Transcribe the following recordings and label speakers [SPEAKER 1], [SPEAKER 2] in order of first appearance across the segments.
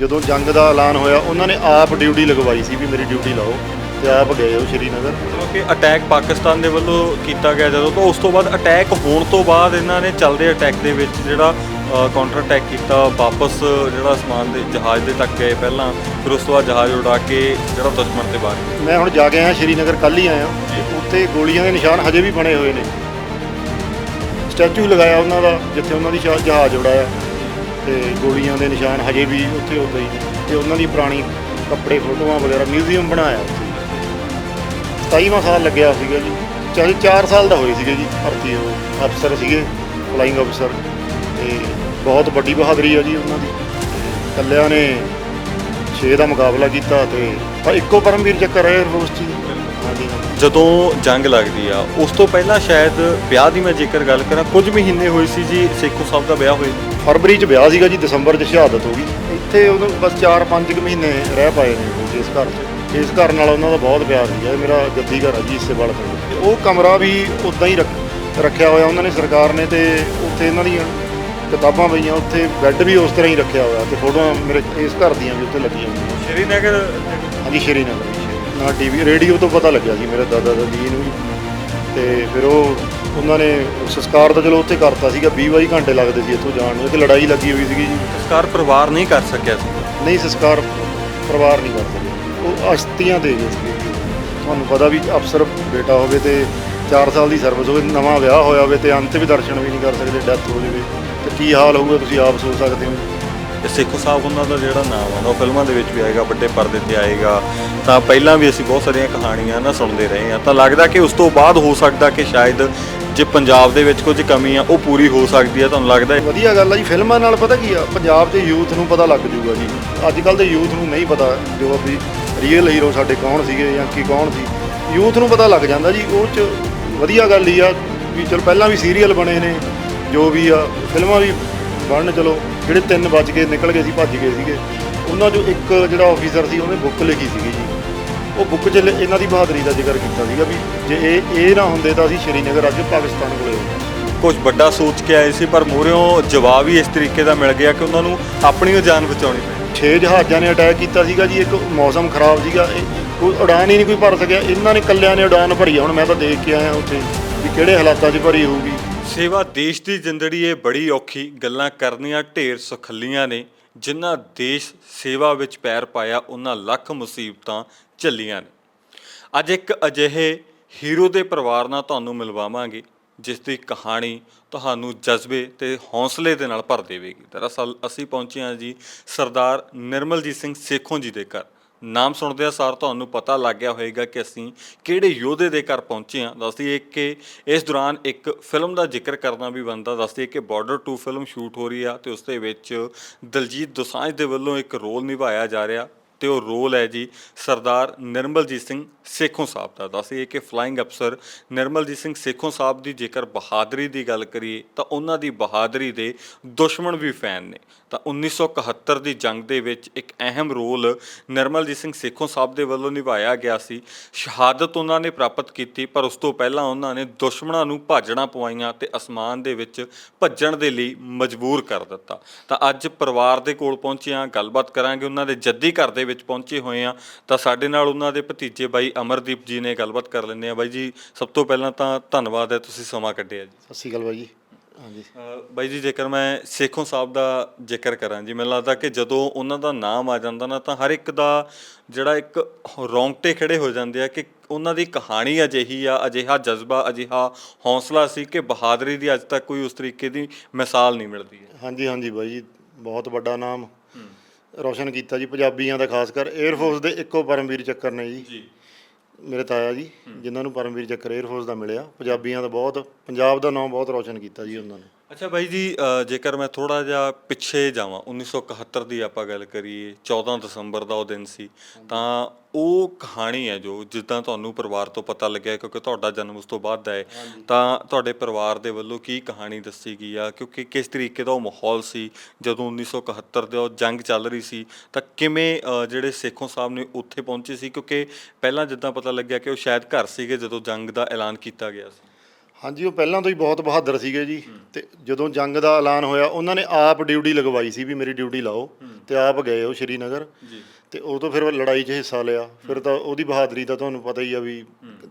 [SPEAKER 1] ਜਦੋਂ ਜੰਗ ਦਾ ਐਲਾਨ ਹੋਇਆ ਉਹਨਾਂ ਨੇ ਆਪ ਡਿਊਟੀ ਲਗਵਾਈ ਸੀ ਵੀ ਮੇਰੀ ਡਿਊਟੀ ਲਾਓ ਤੇ ਆਪ ਗਏ ਉਹ ਸ਼੍ਰੀਨਗਰ।
[SPEAKER 2] ਕਿਉਂਕਿ ਅਟੈਕ ਪਾਕਿਸਤਾਨ ਦੇ ਵੱਲੋਂ ਕੀਤਾ ਗਿਆ ਜਦੋਂ ਤੋਂ ਉਸ ਤੋਂ ਬਾਅਦ ਅਟੈਕ ਹੋਣ ਤੋਂ ਬਾਅਦ ਇਹਨਾਂ ਨੇ ਚੱਲਦੇ ਅਟੈਕ ਦੇ ਵਿੱਚ ਜਿਹੜਾ ਕਾਊਂਟਰ ਅਟੈਕ ਕੀਤਾ ਵਾਪਸ ਜਿਹੜਾ ਸਮਾਨ ਦੇ ਜਹਾਜ਼ ਦੇ ਤੱਕ ਗਏ ਪਹਿਲਾਂ ਫਿਰ ਉਸ ਤੋਂ ਬਾਅਦ ਜਹਾਜ਼ ਉਡਾ ਕੇ ਜਿਹੜਾ ਦੁਸ਼ਮਣ ਤੇ ਕੀਤਾ।
[SPEAKER 1] ਮੈਂ ਹੁਣ ਜਾ ਕੇ ਆਇਆ ਸ਼੍ਰੀਨਗਰ ਕੱਲ ਹੀ ਆਇਆ। ਉੱਥੇ ਗੋਲੀਆਂ ਦੇ ਨਿਸ਼ਾਨ ਹਜੇ ਵੀ ਬਣੇ ਹੋਏ ਨੇ। ਸਟੈਚੂ ਲਗਾਇਆ ਉਹਨਾਂ ਦਾ ਜਿੱਥੇ ਉਹਨਾਂ ਦੀ ਜਹਾਜ਼ ਉਡਾਇਆ। ਤੇ ਗੋਲੀਆਂ ਦੇ ਨਿਸ਼ਾਨ ਹਜੇ ਵੀ ਉੱਥੇ ਉੱਦਾਂ ਹੀ ਨੇ ਤੇ ਉਹਨਾਂ ਦੀ ਪੁਰਾਣੀ ਕੱਪੜੇ, ਫੋਟੋਆਂ ਵਗੈਰਾ ਮਿਊਜ਼ੀਅਮ ਬਣਾਇਆ ਉੱਥੇ 27ਵਾਂ ਸਾਲ ਲੱਗਿਆ ਸੀਗਾ ਜੀ। ਚਾਹੇ 4 ਸਾਲ ਦਾ ਹੋਏ ਸੀਗੇ ਜੀ, ਭਰਤੀ ਉਹ ਅਫਸਰ ਸੀਗੇ ਫਲਾਈਂਗ ਅਫਸਰ ਤੇ ਬਹੁਤ ਵੱਡੀ ਬਹਾਦਰੀ ਆ ਜੀ ਉਹਨਾਂ ਦੀ। ਤੇ ਕੱਲਿਆਂ ਨੇ 6 ਦਾ ਮੁਕਾਬਲਾ ਕੀਤਾ ਤੇ ਪਰ ਇੱਕੋ ਪਰਮਵੀਰ ਚੱਕਰ ਹੈ 에ਅਰਫੋਰਸ 'ਚ ਹਾਂਜੀ
[SPEAKER 2] ਜਦੋਂ ਜੰਗ ਲੱਗਦੀ ਆ ਉਸ ਤੋਂ ਪਹਿਲਾਂ ਸ਼ਾਇਦ ਵਿਆਹ ਦੀ ਮੈਂ ਜੇਕਰ ਗੱਲ ਕਰਾਂ ਕੁਝ ਮਹੀਨੇ ਹੋਏ ਸੀ ਜੀ ਸੇਖੋ ਸਾਹਿਬ ਦਾ ਵਿਆਹ ਹੋਏ
[SPEAKER 1] ਫਰਵਰੀ 'ਚ ਵਿਆਹ ਸੀਗਾ ਜੀ ਦਸੰਬਰ 'ਚ ਸ਼ਹਾਦਤ ਹੋ ਗਈ। ਇੱਥੇ ਉਹਨੂੰ ਬਸ 4-5 ਕੁ ਮਹੀਨੇ ਰਹਿ ਪਾਏ ਨੇ ਉਹ ਇਸ ਘਰ 'ਚ। ਇਸ ਘਰ ਨਾਲ ਉਹਨਾਂ ਦਾ ਬਹੁਤ ਪਿਆਰ ਸੀਗਾ ਇਹ ਮੇਰਾ ਜੱਦੀ ਘਰ ਆ ਜੀ ਇਸੇ ਵਾਲਾ ਉਹ ਕਮਰਾ ਵੀ ਉਦਾਂ ਹੀ ਰੱਖ- ਰੱਖਿਆ ਹੋਇਆ ਉਹਨਾਂ ਨੇ ਸਰਕਾਰ ਨੇ ਤੇ ਉੱਥੇ ਇਹਨਾਂ ਦੀਆਂ ਕਿਤਾਬਾਂ ਪਈਆਂ ਉੱਥੇ ਬੈੱਡ ਵੀ ਉਸ ਤਰ੍ਹਾਂ ਹੀ ਰੱਖਿਆ ਹੋਇਆ ਤੇ ਫੋਟੋਆਂ ਮੇਰੇ ਇਸ ਘਰ ਦੀਆਂ ਵੀ ਉੱਥੇ ਲੱਗੀਆਂ ਹੋਈਆਂ।
[SPEAKER 2] ਸ਼੍ਰੀਨਗਰ
[SPEAKER 1] ਹਾਂਜੀ ਸ਼੍ਰੀਨਗਰ। ਨਾ ਟੀਵੀ ਰੇਡੀਓ ਤੋਂ ਪਤਾ ਲੱਗਿਆ ਸੀ ਮੇਰੇ ਦਾਦਾ ਦਾਦੀ ਨੂੰ ਵੀ ਤੇ ਫਿਰ ਉਹ ਉਹਨਾਂ ਨੇ ਸੰਸਕਾਰ ਤਾਂ ਚਲੋ ਉੱਥੇ ਕਰਤਾ ਸੀਗਾ 20 22 ਘੰਟੇ ਲੱਗਦੇ ਸੀ ਇੱਥੋਂ ਜਾਣ ਨੂੰ ਇੱਕ ਲੜਾਈ ਲੱਗੀ ਹੋਈ ਸੀਗੀ ਜੀ।
[SPEAKER 2] ਸੰਸਕਾਰ ਪਰਿਵਾਰ ਨਹੀਂ ਕਰ ਸਕਿਆ ਸੀ?
[SPEAKER 1] ਨਹੀਂ ਸੰਸਕਾਰ ਪਰਿਵਾਰ ਨਹੀਂ ਕਰ ਸਕਿਆ। ਉਹ ਅਸਤੀਆਂ ਦੇ ਗਏ ਜੀ। ਤੁਹਾਨੂੰ ਪਤਾ ਵੀ ਅਫਸਰ ਬੇਟਾ ਹੋਵੇ ਤੇ 4 ਸਾਲ ਦੀ ਸਰਵਿਸ ਹੋਵੇ ਨਵਾਂ ਵਿਆਹ ਹੋਇਆ ਹੋਵੇ ਤੇ ਅੰਤ ਵੀ ਦਰਸ਼ਨ ਵੀ ਨਹੀਂ ਕਰ ਸਕਦੇ ਡੈਥ ਹੋ ਜਾਵੇ। ਤੇ ਕੀ ਹਾਲ ਹੋਊਗਾ ਤੁਸੀਂ ਆਪ ਸੋਚ ਸਕਦੇ ਹੋ।
[SPEAKER 2] ਤੇ ਸੇਖੋ ਸਾਹਿਬ ਉਹਨਾਂ ਦਾ ਜਿਹੜਾ ਨਾਮ ਆ ਨਾ, ਉਹ ਫਿਲਮਾਂ ਦੇ ਵਿੱਚ ਵੀ ਆਏਗਾ, ਵੱਡੇ ਪਰਦੇ ਤੇ ਆਏਗਾ। ਤਾਂ ਪਹਿਲਾਂ ਵੀ ਅਸੀਂ ਬਹੁਤ ਸਾਰੀਆਂ ਕਹਾਣੀਆਂ ਨਾ ਸੁਣਦੇ ਰਹੇ ਆ ਤਾਂ ਲੱਗਦਾ ਕਿ ਉਸ ਤੋਂ ਬਾਅਦ ਹੋ ਸਕਦਾ ਕਿ ਸ਼ਾਇਦ ਜੇ ਪੰਜਾਬ ਦੇ ਵਿੱਚ ਕੁਝ ਕਮੀ ਆ ਉਹ ਪੂਰੀ ਹੋ ਸਕਦੀ ਆ, ਤੁਹਾਨੂੰ ਲੱਗਦਾ ਹੈ?
[SPEAKER 1] ਵਧੀਆ ਗੱਲ ਆ ਜੀ, ਫਿਲਮਾਂ ਨਾਲ ਪਤਾ ਕੀ ਆ, ਪੰਜਾਬ ਦੇ ਯੂਥ ਨੂੰ ਪਤਾ ਲੱਗ ਜੂਗਾ ਜੀ। ਅੱਜ ਕੱਲ ਦੇ ਯੂਥ ਨੂੰ ਨਹੀਂ ਪਤਾ ਜੋ ਵੀ ਰੀਅਲ ਹੀਰੋ ਸਾਡੇ ਕੌਣ ਸੀਗੇ ਜਾਂ ਕੀ ਕੌਣ ਸੀ। ਯੂਥ ਨੂੰ ਪਤਾ ਲੱਗ ਜਾਂਦਾ ਜੀ, ਉਹ ਚ ਵਧੀਆ ਗੱਲ ਹੀ ਆ ਵੀ ਚਲ ਪਹਿਲਾਂ ਵੀ ਸੀਰੀਅਲ ਬਣੇ ਨੇ, ਜੋ ਵੀ ਆ, ਫਿਲਮਾਂ ਵੀ ਬਣਨ ਚਲੋ ਜਿਹੜੇ ਤਿੰਨ ਵੱਜ ਕੇ ਨਿਕਲ ਗਏ ਸੀ ਭੱਜ ਗਏ ਸੀਗੇ। ਉਹਨਾਂ ਚੋਂ ਇੱਕ ਜਿਹੜਾ ਆਫੀਸਰ ਸੀ ਉਹਨੇ ਬੁੱਕ ਲਿਖੀ ਸੀਗੀ ਜੀ। ਉਹ ਬੁੱਕ 'ਚ ਇਹਨਾਂ ਦੀ ਬਹਾਦਰੀ ਦਾ ਜ਼ਿਕਰ ਕੀਤਾ ਸੀਗਾ ਵੀ ਜੇ ਇਹ ਇਹ ਨਾ ਹੁੰਦੇ ਤਾਂ ਅਸੀਂ ਸ਼੍ਰੀਨਗਰ ਅੱਜ ਪਾਕਿਸਤਾਨ ਕੋਲੇ
[SPEAKER 2] ਕੁਝ ਵੱਡਾ ਸੋਚ ਕੇ ਆਏ ਸੀ ਪਰ ਮੂਹਰਿਓਂ ਜਵਾਬ ਹੀ ਇਸ ਤਰੀਕੇ ਦਾ ਮਿਲ ਗਿਆ ਕਿ ਉਹਨਾਂ ਨੂੰ ਆਪਣੀ ਉਹ ਜਾਨ ਬਚਾਉਣੀ ਪਈ।
[SPEAKER 1] ਛੇ ਜਹਾਜ਼ਾਂ ਨੇ ਅਟੈਕ ਕੀਤਾ ਸੀਗਾ ਜੀ ਇੱਕ ਮੌਸਮ ਖਰਾਬ ਸੀਗਾ ਇਹ- ਕੋਈ ਉਡਾਨ ਹੀ ਨਹੀਂ ਕੋਈ ਭਰ ਸਕਿਆ। ਇਹਨਾਂ ਨੇ ਕੱਲਿਆਂ ਨੇ ਉਡਾਨ ਭਰੀ ਹੁਣ ਮੈਂ ਤਾਂ ਦੇਖ ਕੇ ਆਇਆ ਉੱਥੇ ਵੀ ਕਿਹੜੇ ਹਾਲਾਤਾਂ 'ਚ ਭਰੀ ਹੋਊਗੀ।
[SPEAKER 2] ਸੇਵਾ ਦੇਸ਼ ਦੀ ਜ਼ਿੰਦੜੀ ਇਹ ਬੜੀ ਔਖੀ ਗੱਲਾਂ ਕਰਨੀਆਂ ਢੇਰ ਸੁਖੱਲੀਆਂ ਨੇ, ਜਿਨ੍ਹਾਂ ਦੇਸ਼ ਸੇਵਾ ਵਿੱਚ ਪੈਰ ਪਾਇਆ ਉਹਨਾਂ ਲੱਖ ਮੁਸੀਬਤਾਂ ਝੱਲੀਆਂ ਨੇ। ਅੱਜ ਇੱਕ ਅਜਿਹੇ ਹੀਰੋ ਦੇ ਪਰਿਵਾਰ ਨਾਲ ਤੁਹਾਨੂੰ ਮਿਲਵਾਵਾਂਗੇ, ਜਿਸ ਦੀ ਕਹਾਣੀ ਤੁਹਾਨੂੰ ਜਜ਼ਬੇ ਤੇ ਹੌਸਲੇ ਦੇ ਨਾਲ ਭਰ ਦੇਵੇਗੀ। ਦਰਅਸਲ ਅਸੀਂ ਪਹੁੰਚੇ ਹਾਂ ਜੀ ਸਰਦਾਰ ਨਿਰਮਲਜੀਤ ਸਿੰਘ ਸੇਖੋਂ ਜੀ ਦੇ ਘਰ। ਨਾਮ ਸੁਣਦਿਆਂ ਸਾਰ ਤੁਹਾਨੂੰ ਪਤਾ ਲੱਗ ਗਿਆ ਹੋਵੇਗਾ ਕਿ ਅਸੀਂ ਕਿਹੜੇ ਯੋਧੇ ਦੇ ਘਰ ਪਹੁੰਚੇ ਹਾਂ। ਦੱਸਦੀਏ ਕਿ ਇਸ ਦੌਰਾਨ ਇੱਕ ਫਿਲਮ ਦਾ ਜ਼ਿਕਰ ਕਰਨਾ ਵੀ ਬਣਦਾ। ਦੱਸਦੀਏ ਕਿ ਬਾਰਡਰ 2 ਫਿਲਮ ਸ਼ੂਟ ਹੋ ਰਹੀ ਆ ਤੇ ਉਸ ਦੇ ਵਿੱਚ ਦਲਜੀਤ ਦੋਸਾਂਝ ਦੇ ਵੱਲੋਂ ਇੱਕ ਰੋਲ ਨਿਭਾਇਆ ਜਾ ਰਿਹਾ। ਤੇ ਉਹ ਰੋਲ ਹੈ ਜੀ ਸਰਦਾਰ ਨਿਰਮਲਜੀਤ ਸਿੰਘ ਸੇਖੋਂ ਸਾਹਿਬ ਦਾ। ਦੱਸਈਏ ਕਿ ਫਲਾਈਂਗ ਅਫਸਰ ਨਿਰਮਲਜੀਤ ਸਿੰਘ ਸੇਖੋਂ ਸਾਹਿਬ ਦੀ ਜੇਕਰ ਬਹਾਦਰੀ ਦੀ ਗੱਲ ਕਰੀਏ, ਤਾਂ ਉਹਨਾਂ ਦੀ ਬਹਾਦਰੀ ਦੇ ਦੁਸ਼ਮਣ ਵੀ ਫੈਨ ਨੇ। ਤਾਂ 1971 ਦੀ ਜੰਗ ਦੇ ਵਿੱਚ ਇੱਕ ਅਹਿਮ ਰੋਲ ਨਿਰਮਲਜੀਤ ਸਿੰਘ ਸੇਖੋਂ ਸਾਹਿਬ ਦੇ ਵੱਲੋਂ ਨਿਭਾਇਆ ਗਿਆ ਸੀ। ਸ਼ਹਾਦਤ ਉਹਨਾਂ ਨੇ ਪ੍ਰਾਪਤ ਕੀਤੀ, ਪਰ ਉਸ ਤੋਂ ਪਹਿਲਾਂ ਉਹਨਾਂ ਨੇ ਦੁਸ਼ਮਣਾਂ ਨੂੰ ਭਾਜਣਾ ਪਵਾਈਆਂ ਤੇ ਅਸਮਾਨ ਦੇ ਵਿੱਚ ਭੱਜਣ ਦੇ ਲਈ ਮਜਬੂਰ ਕਰ ਦਿੱਤਾ। ਤਾਂ ਅੱਜ ਪਰਿਵਾਰ ਦੇ ਕੋਲ ਪਹੁੰਚੇ ਹਾਂ, ਗੱਲਬਾਤ ਕਰਾਂਗੇ ਉਹਨਾਂ ਦੇ ਜੱਦੀ ਘਰ ਦੇ ਵਿੱਚ ਪਹੁੰਚੇ ਹੋਏ ਹਾਂ ਤਾਂ ਸਾਡੇ ਨਾਲ ਉਹਨਾਂ ਦੇ ਭਤੀਜੇ ਬਾਈ ਅਮਰਦੀਪ ਜੀ ਨੇ ਗੱਲਬਾਤ ਕਰ ਲੈਂਦੇ ਆ ਬਾਈ ਜੀ ਸਭ ਤੋਂ ਪਹਿਲਾਂ ਤਾਂ ਧੰਨਵਾਦ ਹੈ ਤੁਸੀਂ ਸਮਾਂ ਕੱਢਿਆ ਜੀ।
[SPEAKER 1] ਸਤਿ ਸ਼੍ਰੀ ਅਕਾਲ ਬਾਈ ਜੀ। ਹਾਂਜੀ।
[SPEAKER 2] ਬਾਈ ਜੀ ਜੇਕਰ ਮੈਂ ਸੇਖੋਂ ਸਾਹਿਬ ਦਾ ਜ਼ਿਕਰ ਕਰਾਂ ਜੀ ਮੈਨੂੰ ਲੱਗਦਾ ਕਿ ਜਦੋਂ ਉਹਨਾਂ ਦਾ ਨਾਮ ਆ ਜਾਂਦਾ ਨਾ ਤਾਂ ਹਰ ਇੱਕ ਦਾ ਜਿਹੜਾ ਇੱਕ ਰੌਂਗਟੇ ਖੜੇ ਹੋ ਜਾਂਦੇ ਆ ਕਿ ਉਹਨਾਂ ਦੀ ਕਹਾਣੀ ਅਜਿਹੀ ਆ ਅਜਿਹਾ ਜਜ਼ਬਾ ਅਜਿਹਾ ਹੌਸਲਾ ਸੀ ਕਿ ਬਹਾਦਰੀ ਦੀ ਅੱਜ ਤੱਕ ਕੋਈ ਉਸ ਤਰੀਕੇ ਦੀ ਮਿਸਾਲ ਨਹੀਂ ਮਿਲਦੀ ਹੈ।
[SPEAKER 1] ਹਾਂਜੀ ਹਾਂਜੀ ਬਾਈ ਜੀ ਬਹੁਤ ਵੱਡਾ ਨਾਮ ਰੋਸ਼ਨ ਕੀਤਾ ਜੀ ਪੰਜਾਬੀਆਂ ਦਾ ਖਾਸ ਕਰ 에ਅਰਫੋਰਸ ਦੇ ਇੱਕੋ ਪਰਮਵੀਰ ਚੱਕਰ ਨੇ ਜੀ।
[SPEAKER 2] ਜੀ।
[SPEAKER 1] ਮੇਰੇ ਤਾਇਆ ਜੀ ਜਿਨ੍ਹਾਂ ਨੂੰ ਪਰਮਵੀਰ ਚੱਕਰ 에ਅਰਫੋਰਸ ਦਾ ਮਿਲਿਆ ਪੰਜਾਬੀਆਂ ਦਾ ਬਹੁਤ ਪੰਜਾਬ ਦਾ ਨਾਮ ਬਹੁਤ ਰੋਸ਼ਨ ਕੀਤਾ ਜੀ ਉਹਨਾਂ ਨੇ।
[SPEAKER 2] ਅੱਛਾ ਬਾਈ ਜੀ ਅ, ਜੇਕਰ ਮੈਂ ਥੋੜਾ ਜਿਹਾ ਪਿੱਛੇ ਜਾਵਾਂ 1971 ਦੀ ਆਪਾਂ ਗੱਲ ਕਰੀਏ 14 ਦਸੰਬਰ ਦਾ ਉਹ ਦਿਨ ਸੀ ਤਾਂ ਉਹ ਕਹਾਣੀ ਹੈ ਜੋ ਜਿੱਦਾਂ ਤੁਹਾਨੂੰ ਪਰਿਵਾਰ ਤੋਂ ਪਤਾ ਲੱਗਿਆ ਕਿਉਂਕਿ ਤੁਹਾਡਾ ਜਨਮ ਉਸ ਤੋਂ ਬਾਅਦ ਦਾ ਹੈ ਤਾਂ ਤੁਹਾਡੇ ਪਰਿਵਾਰ ਦੇ ਵੱਲੋਂ ਕੀ ਕਹਾਣੀ ਦੱਸੀ ਗਈ ਆ? ਕਿਉਂਕਿ ਕਿਸ ਤਰੀਕੇ ਦਾ ਉਹ ਮਾਹੌਲ ਸੀ ਜਦੋਂ 1971 ਦੇ ਉਹ ਜੰਗ ਚੱਲ ਰਹੀ ਸੀ ਤਾਂ ਕਿਵੇਂ ਅ, ਜਿਹੜੇ ਸੇਖੋਂ ਸਾਹਿਬ ਨੇ ਉੱਥੇ ਪਹੁੰਚੇ ਸੀ? ਕਿਉਂਕਿ ਪਹਿਲਾਂ ਜਿੱਦਾਂ ਪਤਾ ਲੱਗਿਆ ਕਿ ਉਹ ਸ਼ਾਇਦ ਘਰ ਸੀਗੇ ਜਦੋਂ ਜੰਗ ਦਾ ਐਲਾਨ ਕੀਤਾ ਗਿਆ ਸੀ।
[SPEAKER 1] ਹਾਂਜੀ ਉਹ ਪਹਿਲਾਂ ਤੋਂ ਹੀ ਬਹੁਤ ਬਹਾਦਰ ਸੀਗੇ ਜੀ। ਤੇ ਜਦੋਂ ਜੰਗ ਦਾ ਐਲਾਨ ਹੋਇਆ ਉਹਨਾਂ ਨੇ ਆਪ ਡਿਊਟੀ ਲਗਵਾਈ ਸੀ ਵੀ ਮੇਰੀ ਡਿਊਟੀ ਲਾਓ ਤੇ ਆਪ ਗਏ ਉਹ ਸ਼੍ਰੀਨਗਰ। ਤੇ ਉਹ ਤੋਂ ਫਿਰ ਲੜਾਈ 'ਚ ਹਿੱਸਾ ਲਿਆ। ਫਿਰ ਤਾਂ ਉਹਦੀ ਬਹਾਦਰੀ ਦਾ ਤੁਹਾਨੂੰ ਪਤਾ ਹੀ ਆ ਵੀ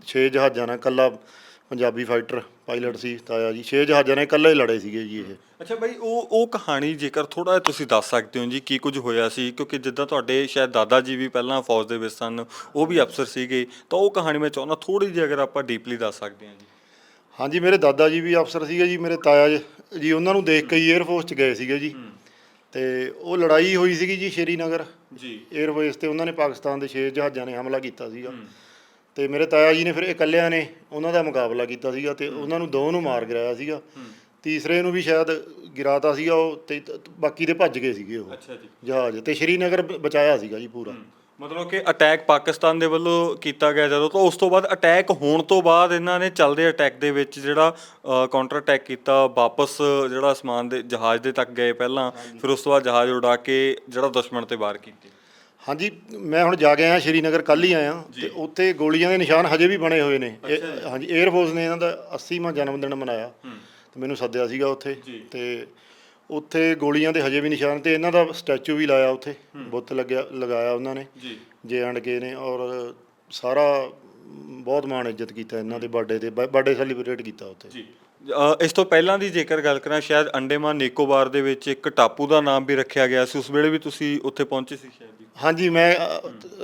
[SPEAKER 1] ਛੇ ਜਹਾਜ਼ਾਂ ਨਾਲ ਇਕੱਲਾ ਪੰਜਾਬੀ ਫਾਈਟਰ ਪਾਇਲਟ ਸੀ ਤਾਇਆ ਜੀ। ਛੇ ਜਹਾਜ਼ਾਂ ਨਾਲ ਇਕੱਲੇ ਹੀ ਲੜੇ ਸੀਗੇ ਜੀ ਇਹ।
[SPEAKER 2] ਅੱਛਾ ਬਾਈ ਉਹ ਉਹ ਕਹਾਣੀ ਜੇਕਰ ਥੋੜਾ ਤੁਸੀਂ ਦੱਸ ਸਕਦੇ ਹੋ ਜੀ ਕੀ ਕੁਝ ਹੋਇਆ ਸੀ? ਕਿਉਂਕਿ ਜਿੱਦਾਂ ਤੁਹਾਡੇ ਸ਼ਾਇਦ ਦਾਦਾ ਜੀ ਵੀ ਪਹਿਲਾਂ ਫੌਜ ਦੇ ਵਿੱਚ ਸਨ ਉਹ ਵੀ ਅਫਸਰ ਸੀਗੇ। ਤਾਂ ਉਹ ਕਹਾਣੀ ਮੈਂ ਚਾਹੁੰਦਾ ਥੋੜੀ ਜਿਹੀ ਅਗਰ ਆਪਾਂ ਡੀਪਲੀ ਦੱਸ ਸਕਦੇ ਹਾਂ ਜੀ।
[SPEAKER 1] ਹਾਂਜੀ ਮੇਰੇ ਦਾਦਾ ਜੀ ਵੀ ਅਫਸਰ ਸੀਗੇ ਜੀ ਮੇਰੇ ਤਾਇਆ ਜੀ- ਉਹਨਾਂ ਨੂੰ ਦੇਖ ਕੇ ਹੀ 에ਅਰਫੋਰਸ 'ਚ ਗਏ ਸੀਗੇ ਜੀ। ਤੇ ਉਹ ਲੜਾਈ ਹੋਈ ਸੀਗੀ ਜੀ ਸ਼੍ਰੀਨਗਰ
[SPEAKER 2] ਜੀ।
[SPEAKER 1] 에ਅਰਵੇਜ਼ ਤੇ ਉਹਨਾਂ ਨੇ ਪਾਕਿਸਤਾਨ ਦੇ ਛੇ ਜਹਾਜ਼ਾਂ ਨੇ ਹਮਲਾ ਕੀਤਾ ਸੀਗਾ। ਤੇ ਮੇਰੇ ਤਾਇਆ ਜੀ ਨੇ ਫਿਰ ਇਕੱਲਿਆਂ ਨੇ ਉਹਨਾਂ ਦਾ ਮੁਕਾਬਲਾ ਕੀਤਾ ਸੀਗਾ ਤੇ ਉਹਨਾਂ ਨੂੰ ਦੋ ਨੂੰ ਮਾਰ ਗਿਰਾਇਆ ਸੀਗਾ। ਤੀਸਰੇ ਨੂੰ ਵੀ ਸ਼ਾਇਦ ਗਿਰਾਤਾ ਸੀਗਾ ਉਹ ਤੇ ਬਾਕੀ ਦੇ ਭੱਜ ਗਏ ਸੀਗੇ ਉਹ
[SPEAKER 2] ਅੱਛਾ ਜੀ।
[SPEAKER 1] ਜਹਾਜ਼ ਤੇ ਸ਼੍ਰੀਨਗਰ ਬਚਾਇਆ ਸੀਗਾ ਜੀ ਪੂਰਾ।
[SPEAKER 2] ਮਤਲਬ ਕਿ ਅਟੈਕ ਪਾਕਿਸਤਾਨ ਦੇ ਵੱਲੋਂ ਕੀਤਾ ਗਿਆ ਜਦੋਂ ਤਾਂ ਉਸ ਤੋਂ ਬਾਅਦ ਅਟੈਕ ਹੋਣ ਤੋਂ ਬਾਅਦ ਇਹਨਾਂ ਨੇ ਚੱਲਦੇ ਅਟੈਕ ਦੇ ਵਿੱਚ ਜਿਹੜਾ ਕਾਊਂਟਰ ਅਟੈਕ ਕੀਤਾ ਵਾਪਸ ਜਿਹੜਾ ਅਸਮਾਨ ਦੇ ਜਹਾਜ਼ ਦੇ ਤੱਕ ਗਏ ਪਹਿਲਾਂ ਫਿਰ ਉਸ ਤੋਂ ਬਾਅਦ ਜਹਾਜ਼ ਉਡਾ ਕੇ ਜਿਹੜਾ ਦੁਸ਼ਮਣ ਤੇ ਵਾਰ ਕੀਤੇ।
[SPEAKER 1] ਹਾਂਜੀ ਮੈਂ ਹੁਣ ਜਾ ਕੇ ਆਇਆ ਸ਼੍ਰੀਨਗਰ ਕੱਲ ਹੀ ਆਇਆ ਤੇ ਉੱਥੇ ਗੋਲੀਆਂ ਦੇ ਨਿਸ਼ਾਨ ਹਜੇ ਵੀ ਬਣੇ ਹੋਏ ਨੇ। ਹਾਂਜੀ 에ਅਰਫੋਰਸ ਨੇ ਇਹਨਾਂ ਦਾ 80ਵਾਂ ਜਨਮ ਦਿਨ ਮਨਾਇਆ। ਤੇ ਮੈਨੂੰ ਸੱਦਿਆ ਸੀਗਾ ਉੱਥੇ ਤੇ ਉੱਥੇ ਗੋਲੀਆਂ ਦੇ ਹਜੇ ਵੀ ਨਿਸ਼ਾਨ ਤੇ ਇਹਨਾਂ ਦਾ ਸਟੈਚੂ ਵੀ ਲਾਇਆ ਉੱਥੇ ਬੁੱਤ ਲੱਗਿਆ ਲਗਾਇਆ ਉਹਨਾਂ ਨੇ।
[SPEAKER 2] ਜੀ।
[SPEAKER 1] ਜੇ ਐਂਡ ਕੇ ਨੇ ਔਰ ਸਾਰਾ ਬਹੁਤ ਮਾਣ ਇੱਜ਼ਤ ਕੀਤਾ ਇਹਨਾਂ ਦੇ ਬਰਥਡੇ ਤੇ ਬਰਥਡੇ ਸੈਲੀਬ੍ਰੇਟ ਕੀਤਾ ਉੱਥੇ।
[SPEAKER 2] ਜੀ। ਇਸ ਤੋਂ ਪਹਿਲਾਂ ਦੀ ਜੇਕਰ ਗੱਲ ਕਰਾਂ ਸ਼ਾਇਦ ਅੰਡੇਮਾਨ ਨਿਕੋਬਾਰ ਦੇ ਵਿੱਚ ਇੱਕ ਟਾਪੂ ਦਾ ਨਾਮ ਵੀ ਰੱਖਿਆ ਗਿਆ ਸੀ ਉਸ ਵੇਲੇ ਵੀ ਤੁਸੀਂ ਉੱਥੇ ਪਹੁੰਚੇ ਸੀ ਸ਼ਾਇਦ ਜੀ?
[SPEAKER 1] ਹਾਂਜੀ ਮੈਂ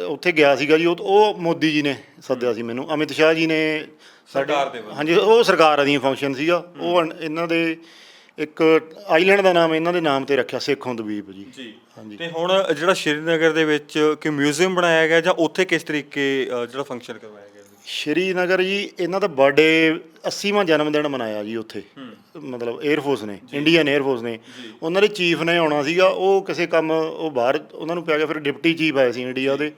[SPEAKER 1] ਉੱਥੇ ਗਿਆ ਸੀਗਾ ਜੀ ਉਹ ਮੋਦੀ ਜੀ ਨੇ ਸੱਦਿਆ ਸੀ ਮੈਨੂੰ। ਅਮਿਤ ਸ਼ਾਹ ਜੀ ਨੇ
[SPEAKER 2] ਸਰਕਾਰ ਦੇ।
[SPEAKER 1] ਹਾਂਜੀ ਉਹ ਸਰਕਾਰ ਅਧੀਨ ਫੰਕਸ਼ਨ ਸੀਗਾ। ਉਹ ਇਹਨਾਂ ਦੇ ਇੱਕ ਆਈਲੈਂਡ ਦਾ ਨਾਮ ਇਹਨਾਂ ਦੇ ਨਾਮ ਤੇ ਰੱਖਿਆ ਸੇਖੋਂ ਦਵੀਪ ਜੀ।
[SPEAKER 2] ਜੀ।
[SPEAKER 1] ਹਾਂਜੀ।
[SPEAKER 2] ਤੇ ਹੁਣ ਜਿਹੜਾ ਸ਼੍ਰੀਨਗਰ ਦੇ ਵਿੱਚ ਕਿ ਮਿਊਜ਼ੀਅਮ ਬਣਾਇਆ ਗਿਆ ਜਾਂ ਉੱਥੇ ਕਿਸ ਤਰੀਕੇ ਅ, ਜਿਹੜਾ ਫੰਕਸ਼ਨ ਕਰਵਾਇਆ ਗਿਆ ਜੀ?
[SPEAKER 1] ਸ਼੍ਰੀਨਗਰ ਜੀ ਇਹਨਾਂ ਦਾ ਬਰਥਡੇ 80ਵਾਂ ਜਨਮ ਦਿਨ ਮਨਾਇਆ ਜੀ ਉੱਥੇ। ਮਤਲਬ 에ਅਰਫੋਰਸ ਨੇ ਇੰਡੀਅਨ 에ਅਰਫੋਰਸ ਨੇ। ਉਹਨਾਂ ਦੇ ਚੀਫ ਨੇ ਆਉਣਾ ਸੀਗਾ ਉਹ ਕਿਸੇ ਕੰਮ ਉਹ ਬਾਹਰ ਉਹਨਾਂ ਨੂੰ ਪਿਆ ਗਿਆ ਫਿਰ ਡਿਪਟੀ ਚੀਫ ਆਏ ਸੀ ਇੰਡੀਆ ਦੇ।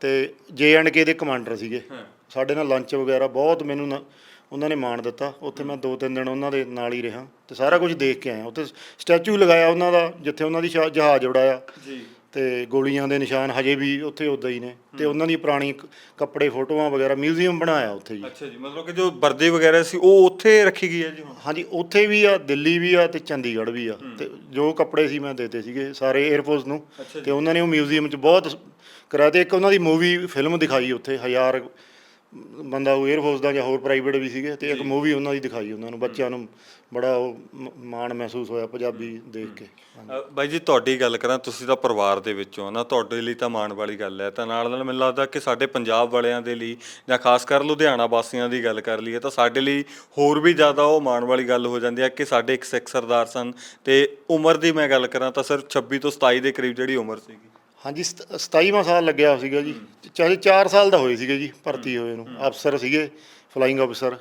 [SPEAKER 1] ਤੇ ਜੇ ਐਂਡ ਕੇ ਦੇ ਕਮਾਂਡਰ ਸੀਗੇ। ਸਾਡੇ ਨਾਲ ਲੰਚ ਵਗੈਰਾ ਬਹੁਤ ਮੈਨੂੰ ਨਾ- ਉਹਨਾਂ ਨੇ ਮਾਣ ਦਿੱਤਾ। ਉੱਥੇ ਮੈਂ ਦੋ ਤਿੰਨ ਦਿਨ ਉਹਨਾਂ ਦੇ ਨਾਲ ਹੀ ਰਿਹਾ ਤੇ ਸਾਰਾ ਕੁਝ ਦੇਖ ਕੇ ਆਇਆ। ਉੱਥੇ ਸਟੈਚੂ ਲਗਾਇਆ ਉਹਨਾਂ ਦਾ ਜਿੱਥੇ ਉਹਨਾਂ ਦੀ ਸ਼ਾ- ਜਹਾਜ਼ ਉਡਾਇਆ।
[SPEAKER 2] ਜੀ।
[SPEAKER 1] ਤੇ ਗੋਲੀਆਂ ਦੇ ਨਿਸ਼ਾਨ ਹਜੇ ਵੀ ਉੱਥੇ ਉਦਾਂ ਹੀ ਨੇ। ਤੇ ਉਹਨਾਂ ਦੀ ਪੁਰਾਣੀ ਕ- ਕੱਪੜੇ ਫੋਟੋਆਂ ਵਗੈਰਾ ਮਿਊਜ਼ੀਅਮ ਬਣਾਇਆ ਉੱਥੇ ਜੀ।
[SPEAKER 2] ਅੱਛਾ ਜੀ ਮਤਲਬ ਕਿ ਜੋ ਵਰਦੀ ਵਗੈਰਾ ਸੀ ਉਹ ਉੱਥੇ ਰੱਖੀ ਗਈ ਹੈ ਜੀ ਹੁਣ?
[SPEAKER 1] ਹਾਂਜੀ ਉੱਥੇ ਵੀ ਆ ਦਿੱਲੀ ਵੀ ਆ ਤੇ ਚੰਡੀਗੜ੍ਹ ਵੀ ਆ। ਤੇ ਜੋ ਕੱਪੜੇ ਸੀ ਮੈਂ ਦੇਤੇ ਸੀਗੇ ਸਾਰੇ 에ਅਰਫੋਰਸ ਨੂੰ।
[SPEAKER 2] ਅੱਛਾ
[SPEAKER 1] ਤੇ ਉਹਨਾਂ ਨੇ ਉਹ ਮਿਊਜ਼ੀਅਮ 'ਚ ਬਹੁਤ ਕਰਾਇਆ ਤੇ ਇੱਕ ਉਹਨਾਂ ਦੀ ਮੂਵੀ ਫਿਲਮ ਦਿਖਾਈ ਉੱਥੇ ਹਜ਼ਾਰ ਬੰਦਾ ਉਹ 에ਅਰਫੋਰਸ ਦਾ ਜਾਂ ਹੋਰ ਪ੍ਰਾਈਵੇਟ ਵੀ ਸੀਗੇ ਤੇ ਇੱਕ ਮੂਵੀ ਉਹਨਾਂ ਦੀ ਦਿਖਾਈ ਉਹਨਾਂ ਨੂੰ ਬੱਚਿਆਂ ਨੂੰ ਬੜਾ ਉਹ ਮਾਣ ਮਹਿਸੂਸ ਹੋਇਆ ਪੰਜਾਬੀ ਦੇਖ ਕੇ।
[SPEAKER 2] ਬਾਈ ਜੀ ਤੁਹਾਡੀ ਗੱਲ ਕਰਾਂ ਤੁਸੀਂ ਤਾਂ ਪਰਿਵਾਰ ਦੇ ਵਿੱਚੋਂ ਨਾ ਤੁਹਾਡੇ ਲਈ ਤਾਂ ਮਾਣ ਵਾਲੀ ਗੱਲ ਹੈ। ਤਾਂ ਨਾਲ ਨਾਲ ਮੈਨੂੰ ਲੱਗਦਾ ਕਿ ਸਾਡੇ ਪੰਜਾਬ ਵਾਲਿਆਂ ਦੇ ਲਈ ਜਾਂ ਖਾਸ ਕਰ ਲੁਧਿਆਣਾ ਵਾਸੀਆਂ ਦੀ ਗੱਲ ਕਰ ਲਈਏ ਤਾਂ ਸਾਡੇ ਲਈ ਹੋਰ ਵੀ ਜ਼ਿਆਦਾ ਉਹ ਮਾਣ ਵਾਲੀ ਗੱਲ ਹੋ ਜਾਂਦੀ ਹੈ ਕਿ ਸਾਡੇ ਇੱਕ ਸਿੱਖ ਸਰਦਾਰ ਸਨ। ਤੇ ਉਮਰ ਦੀ ਮੈਂ ਗੱਲ ਕਰਾਂ ਤਾਂ ਸਿਰਫ 26 ਤੋਂ 27 ਦੇ ਕਰੀਬ ਜਿਹੜੀ ਉਮਰ ਸੀਗੀ।
[SPEAKER 1] ਹਾਂਜੀ 27ਵਾਂ ਸਾਲ ਲੱਗਿਆ ਸੀਗਾ ਜੀ। ਚਾਹੇ 4 ਸਾਲ ਦਾ ਹੋਏ ਸੀਗੇ ਜੀ ਭਰਤੀ ਹੋਏ ਨੂੰ। ਅਫਸਰ ਸੀਗੇ ਫਲਾਈਂਗ ਅਫਸਰ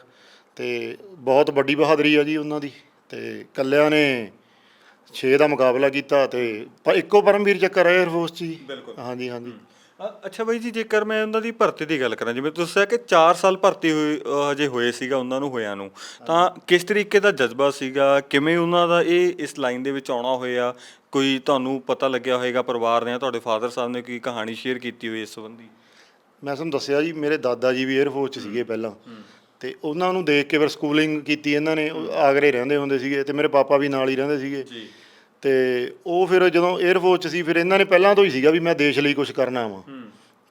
[SPEAKER 1] ਤੇ ਬਹੁਤ ਵੱਡੀ ਬਹਾਦਰੀ ਆ ਜੀ ਉਹਨਾਂ ਦੀ। ਤੇ ਕੱਲਿਆਂ ਨੇ 6 ਦਾ ਮੁਕਾਬਲਾ ਕੀਤਾ ਤੇ ਇੱਕੋ ਪਰਮਵੀਰ ਚੱਕਰ ਹੈ 에ਅਰਫੋਰਸ 'ਚ ਜੀ। ਹਾਂਜੀ ਹਾਂਜੀ।
[SPEAKER 2] ਅੱਛਾ ਬਾਈ ਜੀ ਜੇਕਰ ਮੈਂ ਉਹਨਾਂ ਦੀ ਭਰਤੀ ਦੀ ਗੱਲ ਕਰਾਂ ਜਿਵੇਂ ਤੁਸੀਂ ਦੱਸਿਆ ਕਿ 4 ਸਾਲ ਭਰਤੀ ਹੋਏ ਅ, ਹਜੇ ਹੋਏ ਸੀਗਾ ਉਹਨਾਂ ਨੂੰ ਹੋਇਆਂ ਨੂੰ। ਤਾਂ ਕਿਸ ਤਰੀਕੇ ਦਾ ਜਜ਼ਬਾ ਸੀਗਾ? ਕਿਵੇਂ ਉਹਨਾਂ ਦਾ ਇਹ ਇਸ ਲਾਈਨ ਦੇ ਵਿੱਚ ਆਉਣਾ ਹੋਇਆ? ਕੋਈ ਤੁਹਾਨੂੰ ਪਤਾ ਲੱਗਿਆ ਹੋਵੇਗਾ ਪਰਿਵਾਰ ਨੇ ਤੁਹਾਡੇ ਫਾਦਰ ਸਾਹਿਬ ਨੇ ਕੀ ਕਹਾਣੀ ਸ਼ੇਅਰ ਕੀਤੀ ਹੋਈ ਇਸ ਸੰਬੰਧੀ?
[SPEAKER 1] ਮੈਂ ਤੁਹਾਨੂੰ ਦੱਸਿਆ ਜੀ ਮੇਰੇ ਦਾਦਾ ਜੀ ਵੀ 에ਅਰ 'ਚ ਸੀਗੇ ਪਹਿਲਾਂ। ਤੇ ਉਹਨਾਂ ਨੂੰ ਦੇਖ ਕੇ ਫਿਰ ਸਕੂਲਿੰਗ ਕੀਤੀ ਇਹਨਾਂ ਨੇ ਆਗਰੇ ਰਹਿੰਦੇ ਹੁੰਦੇ ਸੀਗੇ ਤੇ ਮੇਰੇ ਪਾਪਾ ਵੀ ਨਾਲ ਹੀ ਰਹਿੰਦੇ ਸੀਗੇ।
[SPEAKER 2] ਜੀ।
[SPEAKER 1] ਤੇ ਉਹ ਫਿਰ ਜਦੋਂ 에ਅਰ 'ਚ ਸੀ ਫਿਰ ਇਹਨਾਂ ਨੇ ਪਹਿਲਾਂ ਤੋਂ ਹੀ ਸੀਗਾ ਵੀ ਮੈਂ ਦੇਸ਼ ਲਈ ਕੁਝ ਕਰਨਾ ਵਾ।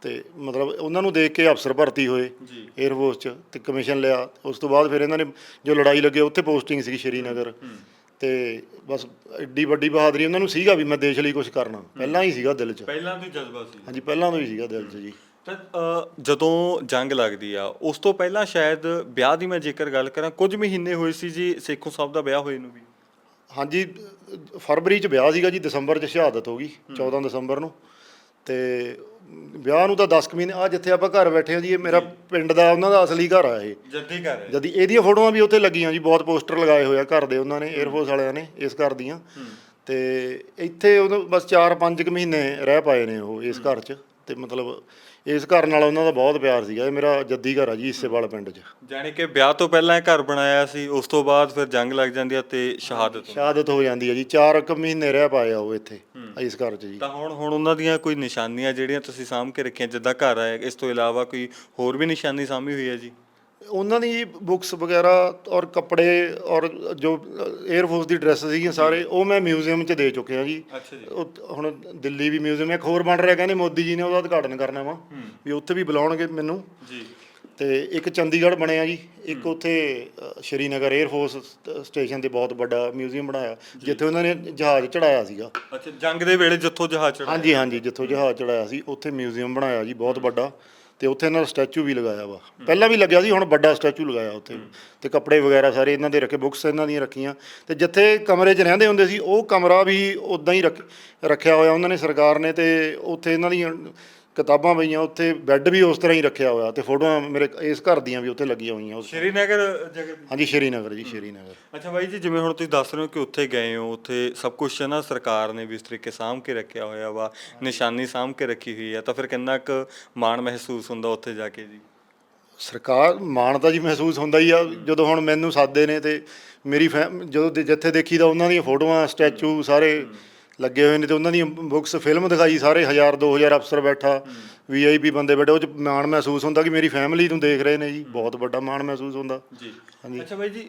[SPEAKER 1] ਤੇ ਮਤਲਬ ਉਹਨਾਂ ਨੂੰ ਦੇਖ ਕੇ ਅਫਸਰ ਭਰਤੀ ਹੋਏ 에ਅਰ 'ਚ ਤੇ ਕਮਿਸ਼ਨ ਲਿਆ। ਉਸ ਤੋਂ ਬਾਅਦ ਫਿਰ ਇਹਨਾਂ ਨੇ ਜੋ ਲੜਾਈ ਲੱਗੇ ਉੱਥੇ ਪੋਸਟਿੰਗ ਸੀਗੀ ਸ਼੍ਰੀਨਗਰ। ਤੇ ਬਸ ਐਡੀ ਵੱਡੀ ਬਹਾਦਰੀ ਉਹਨਾਂ ਨੂੰ ਸੀਗਾ ਵੀ ਮੈਂ ਦੇਸ਼ ਲਈ ਕੁਝ ਕਰਨਾ। ਪਹਿਲਾਂ ਹੀ ਸੀਗਾ ਦਿਲ 'ਚ।
[SPEAKER 2] ਪਹਿਲਾਂ ਤੋਂ ਜਜ਼ਬਾ ਸੀ।
[SPEAKER 1] ਹਾਂਜੀ ਪਹਿਲਾਂ ਤੋਂ ਹੀ ਸੀਗਾ ਦਿਲ 'ਚ ਜੀ।
[SPEAKER 2] ਤਾਂ ਅ, ਜਦੋਂ ਜੰਗ ਲੱਗਦੀ ਆ ਉਸ ਤੋਂ ਪਹਿਲਾਂ ਸ਼ਾਇਦ ਵਿਆਹ ਦੀ ਮੈਂ ਜੇਕਰ ਗੱਲ ਕਰਾਂ ਕੁਝ ਮਹੀਨੇ ਹੋਏ ਸੀ ਜੀ ਸੇਖੋਂ ਸਾਹਿਬ ਦਾ ਵਿਆਹ ਹੋਏ ਨੂੰ ਵੀ।
[SPEAKER 1] ਹਾਂਜੀ ਫਰਵਰੀ 'ਚ ਵਿਆਹ ਸੀਗਾ ਜੀ ਦਸੰਬਰ 'ਚ ਸ਼ਹਾਦਤ ਹੋ ਗਈ 14 ਦਸੰਬਰ ਨੂੰ। ਤੇ ਵਿਆਹ ਨੂੰ ਤਾਂ 10 ਕੁ ਮਹੀਨੇ ਆ ਜਿੱਥੇ ਆਪਾਂ ਘਰ ਬੈਠੇ ਆ ਜੀ ਇਹ ਮੇਰਾ ਪਿੰਡ ਦਾ ਉਹਨਾਂ ਦਾ ਅਸਲੀ ਘਰ ਆ ਇਹ।
[SPEAKER 2] ਜੱਦੀ ਘਰ ਹੈ।
[SPEAKER 1] ਜਦੀ ਇਹਦੀਆਂ ਫੋਟੋਆਂ ਵੀ ਉੱਥੇ ਲੱਗੀਆਂ ਜੀ ਬਹੁਤ ਪੋਸਟਰ ਲਗਾਏ ਹੋਏ ਆ ਘਰ ਦੇ ਉਹਨਾਂ ਨੇ 에ਅਰਫੋਰਸ ਵਾਲਿਆਂ ਨੇ ਇਸ ਘਰ ਦੀਆਂ। ਤੇ ਇੱਥੇ ਉਹ ਬਸ 4-5 ਕੁ ਮਹੀਨੇ ਰਹਿ ਪਾਏ ਨੇ ਉਹ ਇਸ ਘਰ 'ਚ। ਤੇ ਮਤਲਬ ਇਸ ਘਰ ਨਾਲ ਉਹਨਾਂ ਦਾ ਬਹੁਤ ਪਿਆਰ ਸੀਗਾ। ਇਹ ਮੇਰਾ ਜੱਦੀ ਘਰ ਆ ਜੀ ਇਸੇਵਾਲ ਪਿੰਡ 'ਚ।
[SPEAKER 2] ਜਾਣੀ ਕਿ ਵਿਆਹ ਤੋਂ ਪਹਿਲਾਂ ਇਹ ਘਰ ਬਣਾਇਆ ਸੀ ਉਸ ਤੋਂ ਬਾਅਦ ਫਿਰ ਜੰਗ ਲੱਗ ਜਾਂਦੀ ਆ ਤੇ ਸ਼ਹਾਦਤ
[SPEAKER 1] ਸ਼ਹਾਦਤ ਹੋ ਜਾਂਦੀ ਹੈ ਜੀ। 4 ਕੁ ਮਹੀਨੇ ਰਹਿ ਪਾਏ ਆ ਉਹ ਇੱਥੇ ਇਸ ਘਰ 'ਚ ਜੀ।
[SPEAKER 2] ਤਾਂ ਹੁਣ ਹੁਣ ਉਹਨਾਂ ਦੀਆਂ ਕੋਈ ਨਿਸ਼ਾਨੀਆਂ ਜਿਹੜੀਆਂ ਤੁਸੀਂ ਸਾਂਭ ਕੇ ਰੱਖੀਆਂ ਜਿੱਦਾਂ ਘਰ ਹੈ ਇਸ ਤੋਂ ਇਲਾਵਾ ਕੋਈ ਹੋਰ ਵੀ ਨਿਸ਼ਾਨੀ ਸਾਂਭੀ ਹੋਈ ਹੈ ਜੀ?
[SPEAKER 1] ਉਹਨਾਂ ਦੀ ਬੁੱਕਸ ਵਗੈਰਾ ਔਰ ਕੱਪੜੇ ਔਰ ਜੋ 에ਅਰ ਫੋਰਸ ਦੀ ਡਰੈਸ ਸੀਗੀਆਂ ਸਾਰੇ ਉਹ ਮੈਂ ਮਿਊਜ਼ੀਅਮ 'ਚ ਦੇ ਚੁੱਕਿਆ ਜੀ।
[SPEAKER 2] ਅੱਛਾ ਜੀ।
[SPEAKER 1] ਉਹ ਹੁਣ ਦਿੱਲੀ ਵੀ ਮਿਊਜ਼ੀਅਮ ਇੱਕ ਹੋਰ ਬਣ ਰਿਹਾ ਕਹਿੰਦੇ ਮੋਦੀ ਜੀ ਨੇ ਉਹਦਾ ਉਦਘਾਟਨ ਕਰਨਾ ਵਾ ਵੀ ਉੱਥੇ ਵੀ ਬੁਲਾਉਣਗੇ ਮੈਨੂੰ।
[SPEAKER 2] ਜੀ।
[SPEAKER 1] ਤੇ ਇੱਕ ਚੰਡੀਗੜ੍ਹ ਬਣਿਆ ਜੀ ਇੱਕ ਉੱਥੇ ਸ਼੍ਰੀਨਗਰ 에ਅਰ ਫੋਰਸ ਸਟੇਸ਼ਨ ਤੇ ਬਹੁਤ ਵੱਡਾ ਮਿਊਜ਼ੀਅਮ ਬਣਾਇਆ ਜਿੱਥੇ ਉਹਨਾਂ ਨੇ ਜਹਾਜ਼ ਚੜਾਇਆ ਸੀਗਾ।
[SPEAKER 2] ਅੱਛਾ ਜੰਗ ਦੇ ਵੇਲੇ ਜਿੱਥੋਂ ਜਹਾਜ਼ ਚੜ੍ਹਾਇਆ
[SPEAKER 1] ਹਾਂਜੀ ਹਾਂਜੀ ਜਿੱਥੋਂ ਜਹਾਜ਼ ਚੜਾਇਆ ਸੀ ਉੱਥੇ ਮਿਊਜ਼ੀਅਮ ਬਣਾਇਆ ਜੀ ਬਹੁਤ ਵੱਡਾ। ਤੇ ਉੱਥੇ ਇਹਨਾਂ ਦਾ ਸਟੈਚੂ ਵੀ ਲਗਾਇਆ ਵਾ। ਪਹਿਲਾਂ ਵੀ ਲੱਗਿਆ ਸੀ ਹੁਣ ਵੱਡਾ ਸਟੈਚੂ ਲਗਾਇਆ ਉੱਥੇ। ਤੇ ਕੱਪੜੇ ਵਗੈਰਾ ਸਾਰੇ ਇਹਨਾਂ ਦੇ ਰੱਖੇ ਬੁੱਕਸ ਇਹਨਾਂ ਦੀਆਂ ਰੱਖੀਆਂ। ਤੇ ਜਿੱਥੇ ਕਮਰੇ 'ਚ ਰਹਿੰਦੇ ਹੁੰਦੇ ਸੀ ਉਹ ਕਮਰਾ ਵੀ ਉਦਾਂ ਹੀ ਰੱਖ- ਰੱਖਿਆ ਹੋਇਆ ਉਹਨਾਂ ਨੇ ਸਰਕਾਰ ਨੇ ਤੇ ਉੱਥੇ ਇਹਨਾਂ ਦੀਆਂ ਕਿਤਾਬਾਂ ਪਈਆਂ ਉੱਥੇ ਬੈੱਡ ਵੀ ਉਸ ਤਰ੍ਹਾਂ ਹੀ ਰੱਖਿਆ ਹੋਇਆ ਤੇ ਫੋਟੋਆਂ ਮੇਰੇ ਇਸ ਘਰ ਦੀਆਂ ਵੀ ਉੱਥੇ ਲੱਗੀਆਂ ਹੋਈਆਂ ਉਸ
[SPEAKER 2] ਸ਼੍ਰੀਨਗਰ ਜਗ੍ਹਾ
[SPEAKER 1] ਹਾਂਜੀ ਸ਼੍ਰੀਨਗਰ ਜੀ ਸ਼੍ਰੀਨਗਰ।
[SPEAKER 2] ਅੱਛਾ ਬਾਈ ਜੀ ਜਿਵੇਂ ਹੁਣ ਤੁਸੀਂ ਦੱਸ ਰਹੇ ਹੋ ਕਿ ਉੱਥੇ ਗਏ ਹੋ ਉੱਥੇ ਸਭ ਕੁਝ ਨਾ ਸਰਕਾਰ ਨੇ ਵੀ ਇਸ ਤਰੀਕੇ ਸਾਂਭ ਕੇ ਰੱਖਿਆ ਹੋਇਆ ਵਾ ਨਿਸ਼ਾਨੀ ਸਾਂਭ ਕੇ ਰੱਖੀ ਹੋਈ ਹੈ ਤਾਂ ਫਿਰ ਕਿੰਨਾ ਕੁ ਮਾਣ ਮਹਿਸੂਸ ਹੁੰਦਾ ਉੱਥੇ ਜਾ ਕੇ ਜੀ?
[SPEAKER 1] ਸਰਕਾਰ ਮਾਣ ਤਾਂ ਜੀ ਮਹਿਸੂਸ ਹੁੰਦਾ ਹੀ ਆ ਜਦੋਂ ਹੁਣ ਮੈਨੂੰ ਸਾਦੇ ਨੇ ਤੇ ਮੇਰੀ ਜਦੋਂ ਜਿੱਥੇ ਦੇਖੀਦਾ ਉਹਨਾਂ ਦੀਆਂ ਫੋਟੋਆਂ ਸਟੈਚੂ ਸਾਰੇ ਲੱਗੇ ਹੋਏ ਨੇ ਤੇ ਉਹਨਾਂ ਦੀਆਂ ਬੁੱਕਸ ਫਿਲਮ ਦਿਖਾਈ ਸਾਰੇ 1000 2000 ਅਫਸਰ ਬੈਠਾ। ਵੀਆਈਪੀ ਬੰਦੇ ਬੈਠੇ ਉਹ ਚ ਮਾਣ ਮਹਿਸੂਸ ਹੁੰਦਾ ਕਿ ਮੇਰੀ ਫੈਮਿਲੀ ਨੂੰ ਦੇਖ ਰਹੇ ਨੇ ਜੀ ਬਹੁਤ ਵੱਡਾ ਮਾਣ ਮਹਿਸੂਸ ਹੁੰਦਾ।
[SPEAKER 2] ਜੀ।
[SPEAKER 1] ਹਾਂਜੀ।
[SPEAKER 2] ਅੱਛਾ ਬਾਈ ਜੀ